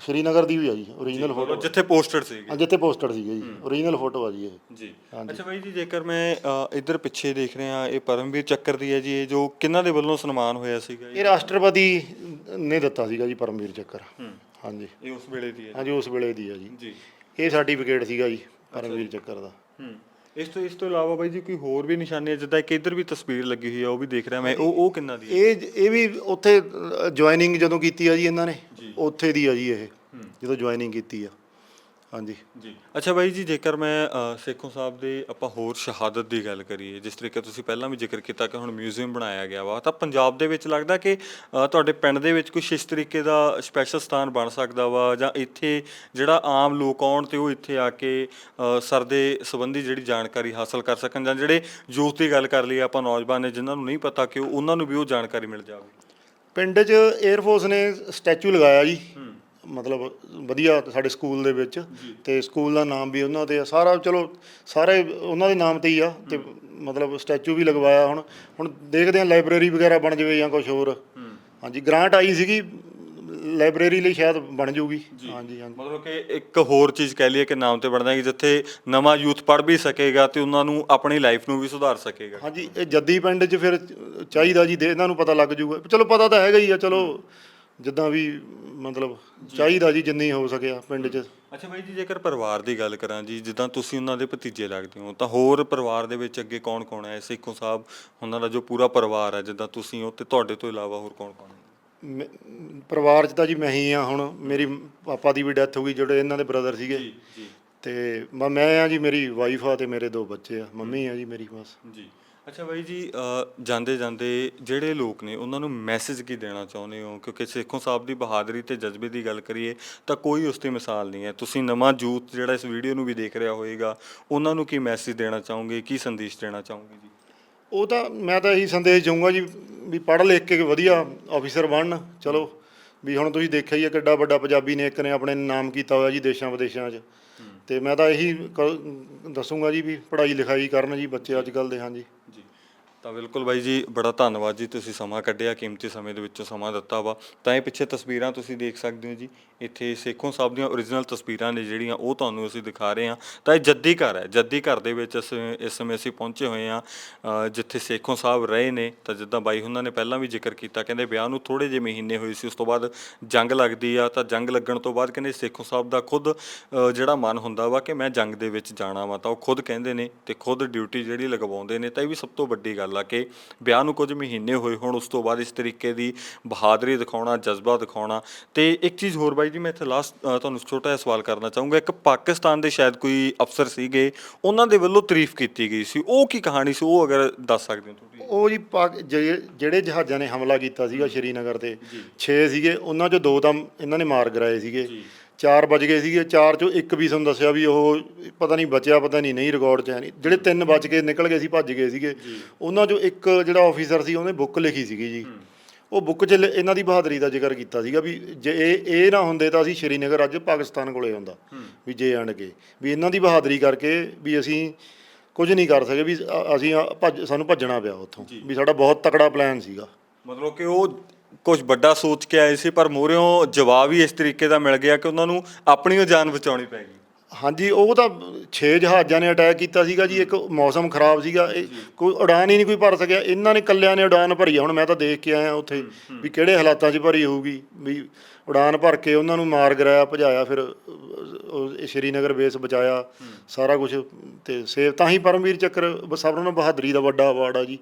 [SPEAKER 1] ਸ਼੍ਰੀਨਗਰ ਦੀ ਵੀ ਆ ਜੀ ਓਰੀਜਨਲ ਫੋਟੋ
[SPEAKER 2] ਜਿੱਥੇ ਪੋਸਟਡ ਸੀਗੇ।
[SPEAKER 1] ਜਿੱਥੇ ਪੋਸਟਡ ਸੀਗੇ ਜੀ ਓਰੀਜਨਲ ਫੋਟੋ ਆ ਜੀ ਇਹ।
[SPEAKER 2] ਜੀ। ਅੱਛਾ ਬਾਈ ਜੀ ਜੇਕਰ ਮੈਂ ਅ, ਇੱਧਰ ਪਿੱਛੇ ਦੇਖ ਰਿਹਾ ਇਹ ਪਰਮਵੀਰ ਚੱਕਰ ਦੀ ਹੈ ਜੀ ਇਹ ਜੋ ਕਿਹਨਾਂ ਦੇ ਵੱਲੋਂ ਸਨਮਾਨ ਹੋਇਆ ਸੀਗਾ
[SPEAKER 1] ਇਹ ਰਾਸ਼ਟਰਪਤੀ ਨੇ ਦਿੱਤਾ ਸੀਗਾ ਜੀ ਪਰਮਵੀਰ ਚੱਕਰ। ਹਾਂਜੀ
[SPEAKER 2] ਇਹ ਉਸ ਵੇਲੇ ਦੀ ਹੈ
[SPEAKER 1] ਹਾਂਜੀ ਉਸ ਵੇਲੇ ਦੀ ਆ ਜੀ।
[SPEAKER 2] ਜੀ।
[SPEAKER 1] ਇਹ ਸਰਟੀਫਿਕੇਟ ਸੀਗਾ ਜੀ। ਪਰਮਵੀਰ ਚੱਕਰ ਦਾ।
[SPEAKER 2] ਹੂੰ। ਇਸ ਤੋਂ ਇਸ ਤੋਂ ਇਲਾਵਾ ਬਾਈ ਜੀ ਕੋਈ ਹੋਰ ਵੀ ਨਿਸ਼ਾਨੀਆਂ ਜਿੱਦਾਂ ਇੱਕ ਇੱਧਰ ਵੀ ਤਸਵੀਰ ਲੱਗੀ ਹੋਈ ਹੈ ਉਹ ਵੀ ਦੇਖ ਰਿਹਾ ਮੈਂ। ਉਹ ਉਹ ਕਿੰਨਾ ਦੀ ਹੈ
[SPEAKER 1] ਇਹ ਇਹ ਵੀ ਉੱਥੇ ਜੁਆਇਨਿੰਗ ਜਦੋਂ ਕੀਤੀ ਆ ਜੀ ਇਹਨਾਂ ਨੇ ਉੱਥੇ ਦੀ ਆ ਜੀ ਇਹ ਜਦੋਂ ਜੁਆਇਨਿੰਗ ਕੀਤੀ ਆ। ਹਾਂਜੀ।
[SPEAKER 2] ਜੀ। ਅੱਛਾ ਬਾਈ ਜੀ ਜੇਕਰ ਮੈਂ ਅ, ਸੇਖੋਂ ਸਾਹਿਬ ਦੇ ਆਪਾਂ ਹੋਰ ਸ਼ਹਾਦਤ ਦੀ ਗੱਲ ਕਰੀਏ ਜਿਸ ਤਰੀਕੇ ਤੁਸੀਂ ਪਹਿਲਾਂ ਵੀ ਜ਼ਿਕਰ ਕੀਤਾ ਕਿ ਹੁਣ ਮਿਊਜ਼ੀਅਮ ਬਣਾਇਆ ਗਿਆ ਵਾ ਤਾਂ ਪੰਜਾਬ ਦੇ ਵਿੱਚ ਲੱਗਦਾ ਕਿ ਅ, ਤੁਹਾਡੇ ਪਿੰਡ ਦੇ ਵਿੱਚ ਕੁਝ ਇਸ ਤਰੀਕੇ ਦਾ ਸਪੈਸ਼ਲ ਸਥਾਨ ਬਣ ਸਕਦਾ ਵਾ ਜਾਂ ਇੱਥੇ ਜਿਹੜਾ ਆਮ ਲੋਕ ਆਉਣ ਤੇ ਉਹ ਇੱਥੇ ਆ ਕੇ ਅ, ਸਰ ਦੇ ਸੰਬੰਧੀ ਜਿਹੜੀ ਜਾਣਕਾਰੀ ਹਾਸਲ ਕਰ ਸਕਣ ਜਾਂ ਜਿਹੜੇ ਯੂਥ ਦੀ ਗੱਲ ਕਰ ਲਈਏ ਆਪਾਂ ਨੌਜਵਾਨ ਨੇ ਜਿਨ੍ਹਾਂ ਨੂੰ ਨਹੀਂ ਪਤਾ ਕਿ ਉਹ- ਉਹਨਾਂ ਨੂੰ ਵੀ ਉਹ ਜਾਣਕਾਰੀ ਮਿਲ ਜਾਵੇ?
[SPEAKER 1] ਪਿੰਡ 'ਚ 에ਅਰ ਫੋਰਸ ਨੇ ਸਟੈਚੂ ਲਗਾਇਆ ਜੀ। ਮਤਲਬ ਵਧੀਆ ਸਾਡੇ ਸਕੂਲ ਦੇ ਵਿੱਚ ਤੇ ਸਕੂਲ ਦਾ ਨਾਮ ਵੀ ਉਹਨਾਂ ਤੇ ਆ। ਸਾਰਾ ਚਲੋ ਸਾਰੇ ਉਹਨਾਂ ਦੇ ਨਾਮ ਤੇ ਹੀ ਆ ਤੇ ਮਤਲਬ ਸਟੈਚੂ ਵੀ ਲਗਵਾਇਆ ਹੁਣ ਹੁਣ ਦੇਖਦੇ ਆ ਲਾਇਬ੍ਰੇਰੀ ਵਗੈਰਾ ਬਣ ਜਾਵੇ ਜਾਂ ਕੁਝ ਹੋਰ। ਹਾਂਜੀ ਗ੍ਰਾਂਟ ਆਈ ਸੀਗੀ ਲਾਇਬ੍ਰੇਰੀ ਲਈ ਸ਼ਾਇਦ ਬਣ ਜਾਊਗੀ। ਹਾਂਜੀ ਹਾਂਜੀ।
[SPEAKER 2] ਮਤਲਬ ਕਿ ਇੱਕ ਹੋਰ ਚੀਜ਼ ਕਹਿ ਲਈਏ ਕਿ ਨਾਮ ਤੇ ਬਣਦਾ ਕਿ ਜਿੱਥੇ ਨਵਾਂ ਯੂਥ ਪੜ੍ਹ ਵੀ ਸਕੇਗਾ ਤੇ ਉਹਨਾਂ ਨੂੰ ਆਪਣੀ ਲਾਈਫ ਨੂੰ ਵੀ ਸੁਧਾਰ ਸਕੇਗਾ।
[SPEAKER 1] ਹਾਂਜੀ ਇਹ ਜੱਦੀ ਪਿੰਡ 'ਚ ਫਿਰ ਚਾਹੀਦਾ ਜੀ ਦੇ ਇਹਨਾਂ ਨੂੰ ਪਤਾ ਲੱਗ ਜੂਗਾ ਚਲੋ ਪਤਾ ਤਾਂ ਹੈਗਾ ਹੀ ਆ ਚਲੋ ਜਿੱਦਾਂ ਵੀ ਮਤਲਬ ਚਾਹੀਦਾ ਜੀ ਜਿੰਨੀ ਹੋ ਸਕਿਆ ਪਿੰਡ 'ਚ।
[SPEAKER 2] ਅੱਛਾ ਬਾਈ ਜੀ ਜੇਕਰ ਪਰਿਵਾਰ ਦੀ ਗੱਲ ਕਰਾਂ ਜੀ ਜਿੱਦਾਂ ਤੁਸੀਂ ਉਹਨਾਂ ਦੇ ਭਤੀਜੇ ਲੱਗਦੇ ਹੋ ਤਾਂ ਹੋਰ ਪਰਿਵਾਰ ਦੇ ਵਿੱਚ ਅੱਗੇ ਕੌਣ ਕੌਣ ਹੈ? ਸੇਖੋਂ ਸਾਹਿਬ ਉਹਨਾਂ ਦਾ ਜੋ ਪੂਰਾ ਪਰਿਵਾਰ ਹੈ ਜਿੱਦਾਂ ਤੁਸੀਂ ਹੋ ਤੇ ਤੁਹਾਡੇ ਤੋਂ ਇਲਾਵਾ ਹੋਰ ਕੌਣ ਕੌਣ ਹੈ?
[SPEAKER 1] ਮੈਂ- ਪਰਿਵਾਰ 'ਚ ਤਾਂ ਜੀ ਮੈਂ ਹੀ ਆ ਹੁਣ। ਮੇਰੀ ਪਾਪਾ ਦੀ ਵੀ ਡੈਥ ਹੋ ਗਈ ਜਿਹੜੇ ਇਹਨਾਂ ਦੇ ਬ੍ਰਦਰ ਸੀਗੇ।
[SPEAKER 2] ਜੀ
[SPEAKER 1] ਤੇ ਮ- ਮੈਂ ਆ ਜੀ ਮੇਰੀ ਵਾਈਫ ਆ ਤੇ ਮੇਰੇ ਦੋ ਬੱਚੇ ਆ। ਮੰਮੀ ਆ ਜੀ ਮੇਰੀ ਬਸ।
[SPEAKER 2] ਜੀ। ਅੱਛਾ ਬਾਈ ਜੀ ਜਾਂਦੇ ਜਾਂਦੇ ਜਿਹੜੇ ਲੋਕ ਨੇ ਉਹਨਾਂ ਨੂੰ ਮੈਸੇਜ ਕੀ ਦੇਣਾ ਚਾਹੁੰਦੇ ਹੋ? ਕਿਉਂਕਿ ਸੇਖੋਂ ਸਾਹਿਬ ਦੀ ਬਹਾਦਰੀ ਤੇ ਜਜ਼ਬੇ ਦੀ ਗੱਲ ਕਰੀਏ, ਤਾਂ ਕੋਈ ਉਸ ਦੀ ਮਿਸਾਲ ਨਹੀਂ ਹੈ। ਤੁਸੀਂ ਨਵਾਂ ਯੂਥ ਜਿਹੜਾ ਇਸ ਵੀਡੀਓ ਨੂੰ ਵੀ ਦੇਖ ਰਿਹਾ ਹੋਵੇਗਾ ਉਹਨਾਂ ਨੂੰ ਕੀ ਮੈਸੇਜ ਦੇਣਾ ਚਾਹੋਗੇ? ਕੀ ਸੰਦੇਸ਼ ਦੇਣਾ ਚਾਹੋਗੇ ਜੀ?
[SPEAKER 1] ਉਹ ਤਾਂ ਮੈਂ ਤਾਂ ਇਹੀ ਸੰਦੇਸ਼ ਦਊਂਗਾ ਜੀ ਵੀ ਪੜ੍ਹ ਲਿਖ ਕੇ ਵਧੀਆ ਆਫੀਸਰ ਬਣਨ। ਚਲੋ, ਵੀ ਹੁਣ ਤੁਸੀਂ ਦੇਖਿਆ ਹੀ ਹੈ ਕਿੱਡਾ ਵੱਡਾ ਪੰਜਾਬੀ ਨੇ ਇੱਕ ਨੇ ਆਪਣੇ ਨਾਮ ਕੀਤਾ ਹੋਇਆ ਜੀ ਦੇਸ਼ਾਂ ਵਿਦੇਸ਼ਾਂ 'ਚ। ਤੇ ਮੈਂ ਤਾਂ ਇਹੀ ਕ- ਦੱਸੂੰਗਾ ਜੀ ਵੀ ਪੜ੍ਹਾਈ ਲਿਖਾਈ ਕਰਨ ਜੀ ਬੱਚੇ ਅੱਜ ਕੱਲ੍ਹ ਦੇ, ਹਾਂਜੀ।
[SPEAKER 2] ਜੀ। ਤਾਂ ਬਿਲਕੁਲ ਬਾਈ ਜੀ, ਬੜਾ ਧੰਨਵਾਦ ਜੀ, ਤੁਸੀਂ ਸਮਾਂ ਕੱਢਿਆ, ਕੀਮਤੀ ਸਮੇਂ ਦੇ ਵਿੱਚੋਂ ਸਮਾਂ ਦਿੱਤਾ ਵਾ। ਤਾਂ ਇਹ ਪਿੱਛੇ ਤਸਵੀਰਾਂ ਤੁਸੀਂ ਦੇਖ ਸਕਦੇ ਹੋ ਜੀ, ਇੱਥੇ ਸੇਖੋਂ ਸਾਹਿਬ ਦੀਆਂ ਓਰੀਜਨਲ ਤਸਵੀਰਾਂ ਨੇ ਜਿਹੜੀਆਂ, ਉਹ ਤੁਹਾਨੂੰ ਅਸੀਂ ਦਿਖਾ ਰਹੇ ਹਾਂ। ਤਾਂ ਇਹ ਜੱਦੀ ਘਰ ਹੈ, ਜੱਦੀ ਘਰ ਦੇ ਵਿੱਚ ਅਸੀਂ ਇਸ ਸਮੇਂ ਅਸੀਂ ਪਹੁੰਚੇ ਹੋਏ ਹਾਂ ਜਿੱਥੇ ਸੇਖੋਂ ਸਾਹਿਬ ਰਹੇ ਨੇ। ਤਾਂ ਜਿੱਦਾਂ ਬਾਈ ਉਹਨਾਂ ਨੇ ਪਹਿਲਾਂ ਵੀ ਜ਼ਿਕਰ ਕੀਤਾ, ਕਹਿੰਦੇ ਵਿਆਹ ਨੂੰ ਥੋੜੇ ਜਿਹੇ ਮਹੀਨੇ ਹੋਏ ਸੀ, ਉਸ ਤੋਂ ਬਾਅਦ ਜੰਗ ਲੱਗਦੀ ਆ, ਤਾਂ ਜੰਗ ਲੱਗਣ ਤੋਂ ਬਾਅਦ ਕਹਿੰਦੇ ਸੇਖੋਂ ਸਾਹਿਬ ਦਾ ਖੁਦ ਜਿਹੜਾ ਮਨ ਹੁੰਦਾ ਵਾ ਕਿ ਮੈਂ ਜੰਗ ਦੇ ਵਿੱਚ ਜਾਣਾ ਵਾ, ਤਾਂ ਉਹ ਖੁਦ ਕਹਿੰਦੇ ਨੇ ਤੇ ਖੁਦ ਡਿਊਟੀ ਜਿਹੜੀ ਲਗਵਾਉਂਦੇ ਨੇ, ਤਾਂ ਇਹ ਵੀ ਸਭ ਤੋਂ ਵੱਡੀ ਗੱਲ ਆ ਕਿ ਵਿਆਹ ਨੂੰ ਕੁਝ ਮਹੀਨੇ ਹੋਏ ਹੁਣ ਉਸ ਤੋਂ ਬਾਅਦ ਇਸ ਤਰੀਕੇ ਦੀ ਬਹਾਦਰੀ ਦਿਖਾਉਣਾ ਜਜ਼ਬਾ ਦਿਖਾਉਣਾ। ਤੇ ਇੱਕ ਚੀਜ਼ ਹੋਰ ਬਾਈ ਜੀ ਮੈਂ ਇੱਥੇ ਲਾਸਟ ਤੁਹਾਨੂੰ ਛੋਟਾ ਜਿਹਾ ਸਵਾਲ ਕਰਨਾ ਚਾਹੂੰਗਾ। ਇੱਕ ਪਾਕਿਸਤਾਨ ਦੇ ਸ਼ਾਇਦ ਕੋਈ ਅਫਸਰ ਸੀਗੇ ਉਹਨਾਂ ਦੇ ਵੱਲੋਂ ਤਾਰੀਫ ਕੀਤੀ ਗਈ ਸੀ। ਉਹ ਕੀ ਕਹਾਣੀ ਸੀ? ਉਹ ਅਗਰ ਦੱਸ ਸਕਦੇ ਹੋ ਥੋੜੀ
[SPEAKER 1] ਉਹ ਜੀ ਪਾਕ- ਜਿਹੜੇ ਜਿਹੜੇ ਜਹਾਜ਼ਾਂ ਨੇ ਹਮਲਾ ਕੀਤਾ ਸੀਗਾ ਸ਼੍ਰੀਨਗਰ ਤੇ 6 ਸੀਗੇ ਉਹਨਾਂ ਚੋਂ ਦੋ ਤਾਂ ਇਹਨਾਂ ਨੇ ਮਾਰ ਗਰਾਏ ਸੀਗੇ। ਚਾਰ ਬਚ ਗਏ ਸੀਗੇ ਚਾਰ ਚੋਂ ਇੱਕ ਵੀ ਤੁਹਾਨੂੰ ਦੱਸਿਆ ਵੀ ਉਹ ਪਤਾ ਨਹੀਂ ਬਚਿਆ ਪਤਾ ਨਹੀਂ ਨਹੀਂ ਰਿਕਾਰਡ 'ਚ ਹੈ ਨਹੀਂ। ਜਿਹੜੇ ਤਿੰਨ ਬਚ ਕੇ ਨਿਕਲ ਗਏ ਸੀ ਭੱਜ ਗਏ ਸੀਗੇ। ਉਹਨਾਂ ਚੋਂ ਇੱਕ ਜਿਹੜਾ ਆਫੀਸਰ ਸੀ ਉਹਨੇ ਬੁੱਕ ਲਿਖੀ ਸੀਗੀ ਜੀ। ਉਹ ਬੁੱਕ 'ਚ ਇਹਨਾਂ ਦੀ ਬਹਾਦਰੀ ਦਾ ਜ਼ਿਕਰ ਕੀਤਾ ਸੀਗਾ ਵੀ ਜੇ ਇਹ ਇਹ ਨਾ ਹੁੰਦੇ ਤਾਂ ਅਸੀਂ ਸ਼੍ਰੀਨਗਰ ਅੱਜ ਪਾਕਿਸਤਾਨ ਕੋਲੇ ਹੁੰਦਾ ਵੀ ਜੇ ਆਣ ਕੇ। ਵੀ ਇਹਨਾਂ ਦੀ ਬਹਾਦਰੀ ਕਰਕੇ ਵੀ ਅਸੀਂ ਕੁਝ ਨਹੀਂ ਕਰ ਸਕੇ ਵੀ ਅਸੀਂ ਭੱਜ ਸਾਨੂੰ ਭੱਜਣਾ ਪਿਆ ਉੱਥੋਂ ਵੀ ਸਾਡਾ ਬਹੁਤ ਤਕੜਾ ਪਲਾਨ ਸੀਗਾ।
[SPEAKER 2] ਮਤਲਬ ਕਿ ਉਹ ਕੁਝ ਵੱਡਾ ਸੋਚ ਕੇ ਆਏ ਸੀ ਪਰ ਮੂਹਰਿਓਂ ਜਵਾਬ ਹੀ ਇਸ ਤਰੀਕੇ ਦਾ ਮਿਲ ਗਿਆ ਕਿ ਉਹਨਾਂ ਨੂੰ ਆਪਣੀ ਓ ਜਾਨ ਬਚਾਉਣੀ ਪੈ ਗਈ।
[SPEAKER 1] ਹਾਂਜੀ ਉਹ ਤਾਂ 6 ਜਹਾਜ਼ਾਂ ਨੇ ਅਟੈਕ ਕੀਤਾ ਸੀਗਾ ਜੀ ਇੱਕ ਮੌਸਮ ਖਰਾਬ ਸੀਗਾ ਇਹ ਕੋਈ ਉਡਾਨ ਹੀ ਨਹੀਂ ਕੋਈ ਭਰ ਸਕਿਆ ਇਹਨਾਂ ਨੇ ਕੱਲਿਆਂ ਨੇ ਉਡਾਨ ਭਰੀ ਆ ਹੁਣ ਮੈਂ ਤਾਂ ਦੇਖ ਕੇ ਆਇਆ ਉੱਥੇ ਵੀ ਕਿਹੜੇ ਹਾਲਾਤਾਂ 'ਚ ਭਰੀ ਹੋਊਗੀ ਵੀ ਉਡਾਨ ਭਰ ਕੇ ਉਹਨਾਂ ਨੂੰ ਮਾਰ ਗਰਾਇਆ ਭਜਾਇਆ ਫਿਰ ਉਹ ਸ਼੍ਰੀਨਗਰ ਬੇਸ ਬਚਾਇਆ ਸਾਰਾ ਕੁਝ ਤੇ ਸੇਵ ਤਾਂ ਹੀ ਪਰਮਵੀਰ ਚੱਕਰ ਸਭ ਨੂੰ ਬਹਾਦਰੀ ਦਾ ਵੱਡਾ ਅਵਾਰਡ ਆ ਜੀ।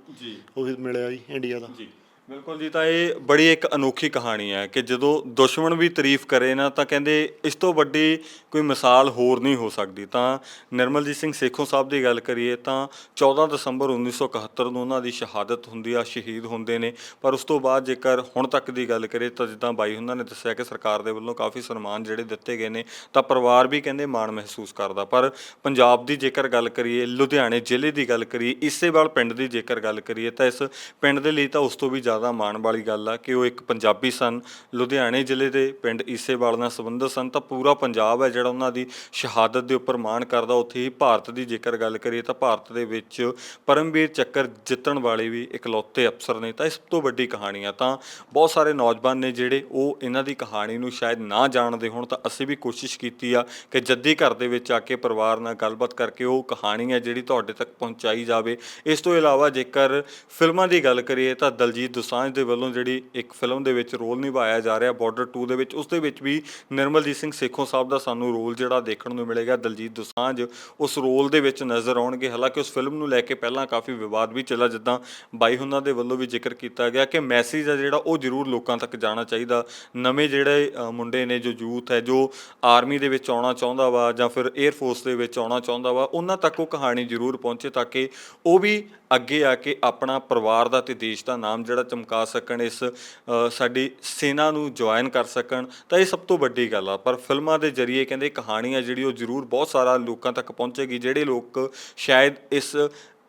[SPEAKER 1] ਉਹ ਮਿਲਿਆ ਜੀ ਇੰਡੀਆ ਦਾ।
[SPEAKER 2] ਜੀ। ਬਿਲਕੁਲ ਜੀ, ਤਾਂ ਇਹ ਬੜੀ ਇੱਕ ਅਨੋਖੀ ਕਹਾਣੀ ਹੈ ਕਿ ਜਦੋਂ ਦੁਸ਼ਮਣ ਵੀ ਤਾਰੀਫ ਕਰੇ ਨਾ, ਤਾਂ ਕਹਿੰਦੇ ਇਸ ਤੋਂ ਵੱਡੀ ਕੋਈ ਮਿਸਾਲ ਹੋਰ ਨਹੀਂ ਹੋ ਸਕਦੀ। ਤਾਂ ਨਿਰਮਲਜੀਤ ਸਿੰਘ ਸੇਖੋਂ ਸਾਹਿਬ ਦੀ ਗੱਲ ਕਰੀਏ, ਤਾਂ 14 ਦਸੰਬਰ 1971 ਨੂੰ ਉਹਨਾਂ ਦੀ ਸ਼ਹਾਦਤ ਹੁੰਦੀ ਆ, ਸ਼ਹੀਦ ਹੁੰਦੇ ਨੇ। ਪਰ ਉਸ ਤੋਂ ਬਾਅਦ ਜੇਕਰ ਹੁਣ ਤੱਕ ਦੀ ਗੱਲ ਕਰੀਏ, ਤਾਂ ਜਿੱਦਾਂ ਬਾਈ ਉਹਨਾਂ ਨੇ ਦੱਸਿਆ ਕਿ ਸਰਕਾਰ ਦੇ ਵੱਲੋਂ ਕਾਫੀ ਸਨਮਾਨ ਜਿਹੜੇ ਦਿੱਤੇ ਗਏ ਨੇ, ਤਾਂ ਪਰਿਵਾਰ ਵੀ ਕਹਿੰਦੇ ਮਾਣ ਮਹਿਸੂਸ ਕਰਦਾ। ਪਰ ਪੰਜਾਬ ਦੀ ਜੇਕਰ ਗੱਲ ਕਰੀਏ, ਲੁਧਿਆਣੇ ਜ਼ਿਲ੍ਹੇ ਦੀ ਗੱਲ ਕਰੀਏ ਇਸੇਵਾਲ ਪਿੰਡ ਦੀ ਜੇਕਰ ਗੱਲ ਕਰੀਏ, ਤਾਂ ਇਸ ਪਿੰਡ ਦੇ ਲਈ ਤਾਂ ਉਸ ਤੋਂ ਵੀ ਜ਼ਿਆਦਾ ਜ਼ਿਆਦਾ ਮਾਣ ਵਾਲੀ ਗੱਲ ਆ ਕਿ ਉਹ ਇੱਕ ਪੰਜਾਬੀ ਸਨ। ਲੁਧਿਆਣੇ ਜ਼ਿਲ੍ਹੇ ਦੇ ਪਿੰਡ ਈਸੇਵਾਲ ਨਾਲ ਸੰਬੰਧਿਤ ਸਨ ਤਾਂ ਪੂਰਾ ਪੰਜਾਬ ਹੈ ਜਿਹੜਾ ਉਹਨਾਂ ਦੀ ਸ਼ਹਾਦਤ ਦੇ ਉੱਪਰ ਮਾਣ ਕਰਦਾ। ਉੱਥੇ ਹੀ ਭਾਰਤ ਦੀ ਜੇਕਰ ਗੱਲ ਕਰੀਏ ਤਾਂ ਭਾਰਤ ਦੇ ਵਿੱਚ ਪਰਮਵੀਰ ਚੱਕਰ ਜਿੱਤਣ ਵਾਲੇ ਵੀ ਇਕਲੌਤੇ ਅਫਸਰ ਨੇ ਤਾਂ ਇਸ ਤੋਂ ਵੱਡੀ ਕਹਾਣੀ ਆ। ਤਾਂ ਬਹੁਤ ਸਾਰੇ ਨੌਜਵਾਨ ਨੇ ਜਿਹੜੇ ਉਹ ਇਹਨਾਂ ਦੀ ਕਹਾਣੀ ਨੂੰ ਸ਼ਾਇਦ ਨਾ ਜਾਣਦੇ ਹੋਣ ਤਾਂ ਅਸੀਂ ਵੀ ਕੋਸ਼ਿਸ਼ ਕੀਤੀ ਆ ਕਿ ਜੱਦੀ ਘਰ ਦੇ ਵਿੱਚ ਆ ਕੇ ਪਰਿਵਾਰ ਨਾਲ ਗੱਲਬਾਤ ਕਰਕੇ ਉਹ ਕਹਾਣੀ ਹੈ ਜਿਹੜੀ ਤੁਹਾਡੇ ਤੱਕ ਪਹੁੰਚਾਈ ਜਾਵੇ। ਇਸ ਤੋਂ ਇਲਾਵਾ ਜੇਕਰ ਫਿਲਮਾਂ ਦੀ ਗੱਲ ਕਰੀਏ ਤਾਂ ਦਲਜੀਤ ਦੋਸਾਂਝ ਦੇ ਵੱਲੋਂ ਜਿਹੜੀ ਇੱਕ ਫਿਲਮ ਦੇ ਵਿੱਚ ਰੋਲ ਨਿਭਾਇਆ ਜਾ ਰਿਹਾ ਬਾਰਡਰ 2 ਦੇ ਵਿੱਚ, ਉਸ ਦੇ ਵਿੱਚ ਵੀ ਨਿਰਮਲਜੀਤ ਸਿੰਘ ਸੇਖੋਂ ਸਾਹਿਬ ਦਾ ਸਾਨੂੰ ਰੋਲ ਜਿਹੜਾ ਦੇਖਣ ਨੂੰ ਮਿਲੇਗਾ। ਦਲਜੀਤ ਦੋਸਾਂਝ ਉਸ ਰੋਲ ਦੇ ਵਿੱਚ ਨਜ਼ਰ ਆਉਣਗੇ। ਹਾਲਾਂਕਿ ਉਸ ਫਿਲਮ ਨੂੰ ਲੈ ਕੇ ਪਹਿਲਾਂ ਕਾਫੀ ਵਿਵਾਦ ਵੀ ਚੱਲਾ ਜਿੱਦਾਂ ਬਾਈ ਹੁਣਾਂ ਦੇ ਵੱਲੋਂ ਵੀ ਜ਼ਿਕਰ ਕੀਤਾ ਗਿਆ ਕਿ ਮੈਸੇਜ ਆ ਜਿਹੜਾ, ਉਹ ਜ਼ਰੂਰ ਲੋਕਾਂ ਤੱਕ ਜਾਣਾ ਚਾਹੀਦਾ। ਨਵੇਂ ਜਿਹੜੇ ਮੁੰਡੇ ਨੇ ਜੋ ਯੂਥ ਹੈ, ਜੋ ਆਰਮੀ ਦੇ ਵਿੱਚ ਆਉਣਾ ਚਾਹੁੰਦਾ ਵਾ ਜਾਂ ਫਿਰ 에ਅਰ ਫੋਰਸ ਦੇ ਵਿੱਚ ਆਉਣਾ ਚਾਹੁੰਦਾ ਵਾ, ਉਹਨਾਂ ਤੱਕ ਉਹ ਕਹਾਣੀ ਜ਼ਰੂਰ ਪਹੁੰਚੇ ਤਾਂ ਕਿ ਉਹ ਵੀ ਅੱਗੇ ਆ ਕੇ ਆਪਣਾ ਪਰਿਵਾਰ ਦਾ ਤੇ ਦੇਸ਼ ਦਾ ਨਾਮ ਜਿਹੜਾ ਚਮਕਾ ਸਕਣ, ਇਸ ਸਾਡੀ ਸੈਨਾ ਨੂੰ ਜੁਆਇਨ ਕਰ ਸਕਣ, ਤਾਂ ਇਹ ਸਭ ਤੋਂ ਵੱਡੀ ਗੱਲ ਆ। ਪਰ ਫਿਲਮਾਂ ਦੇ ਜ਼ਰੀਏ ਕਹਿੰਦੇ ਕਹਾਣੀ ਆ ਜਿਹੜੀ ਉਹ ਜ਼ਰੂਰ ਬਹੁਤ ਸਾਰਾ ਲੋਕਾਂ ਤੱਕ ਪਹੁੰਚੇਗੀ, ਜਿਹੜੇ ਲੋਕ ਸ਼ਾਇਦ ਇਸ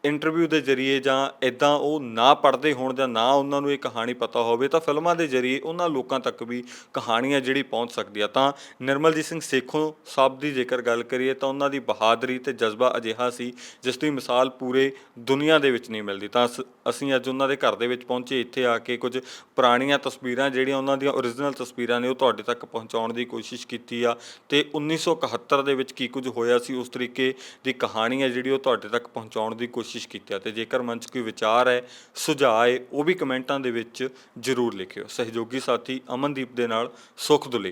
[SPEAKER 2] ਇੰਟਰਵਿਊ ਦੇ ਜ਼ਰੀਏ ਜਾਂ ਇਦਾਂ ਉਹ ਨਾ ਪੜ੍ਹਦੇ ਹੋਣ ਜਾਂ ਨਾ ਉਹਨਾਂ ਨੂੰ ਇਹ ਕਹਾਣੀ ਪਤਾ ਹੋਵੇ, ਤਾਂ ਫਿਲਮਾਂ ਦੇ ਜ਼ਰੀਏ ਉਹਨਾਂ ਲੋਕਾਂ ਤੱਕ ਵੀ ਕਹਾਣੀਆਂ ਜਿਹੜੀ ਪਹੁੰਚ ਸਕਦੀ ਆ। ਤਾਂ ਨਿਰਮਲਜੀਤ ਸਿੰਘ ਸੇਖੋਂ ਸਾਹਿਬ ਦੀ ਜੇਕਰ ਗੱਲ ਕਰੀਏ, ਤਾਂ ਉਹਨਾਂ ਦੀ ਬਹਾਦਰੀ ਤੇ ਜਜ਼ਬਾ ਅਜਿਹਾ ਸੀ, ਜਿਸ ਦੀ ਮਿਸਾਲ ਪੂਰੇ ਦੁਨੀਆ ਦੇ ਵਿੱਚ ਨਹੀਂ ਮਿਲਦੀ। ਤਾਂ ਅਸ- ਅਸੀਂ ਅੱਜ ਉਹਨਾਂ ਦੇ ਘਰ ਦੇ ਵਿੱਚ ਪਹੁੰਚੇ, ਇੱਥੇ ਆ ਕੇ ਕੁਝ ਪੁਰਾਣੀਆਂ ਤਸਵੀਰਾਂ ਜਿਹੜੀਆਂ ਉਹਨਾਂ ਦੀਆਂ ਓਰੀਜਨਲ ਤਸਵੀਰਾਂ ਨੇ, ਉਹ ਤੁਹਾਡੇ ਤੱਕ ਪਹੁੰਚਾਉਣ ਦੀ ਕੋਸ਼ਿਸ਼ ਕੀਤੀ ਆ। ਤੇ 1971 ਦੇ ਵਿੱਚ ਕੀ ਕੁਝ ਹੋਇਆ ਸੀ, ਉਸ ਤਰੀਕੇ ਦੀ ਕਹਾਣੀ ਆ ਜਿਹੜੀ ਉਹ ਤੁਹਾਡੇ ਤੱਕ ਪਹੁੰਚਾਉਣ ਦੀ ਕੋਸ਼ਿਸ਼ ਕੋਸ਼ਿਸ਼ ਕੀਤੀ ਆ ਤੇ ਜੇਕਰ ਮਨ 'ਚ ਕੋਈ ਵਿਚਾਰ ਹੈ, ਸੁਝਾਅ ਹੈ, ਉਹ ਵੀ ਕਮੈਂਟਾਂ ਦੇ ਵਿੱਚ ਜ਼ਰੂਰ ਲਿਖਿਓ। ਸਹਿਯੋਗੀ ਸਾਥੀ ਅਮਨਦੀਪ ਦੇ ਨਾਲ ਸੁਖ ਦੁਲੇ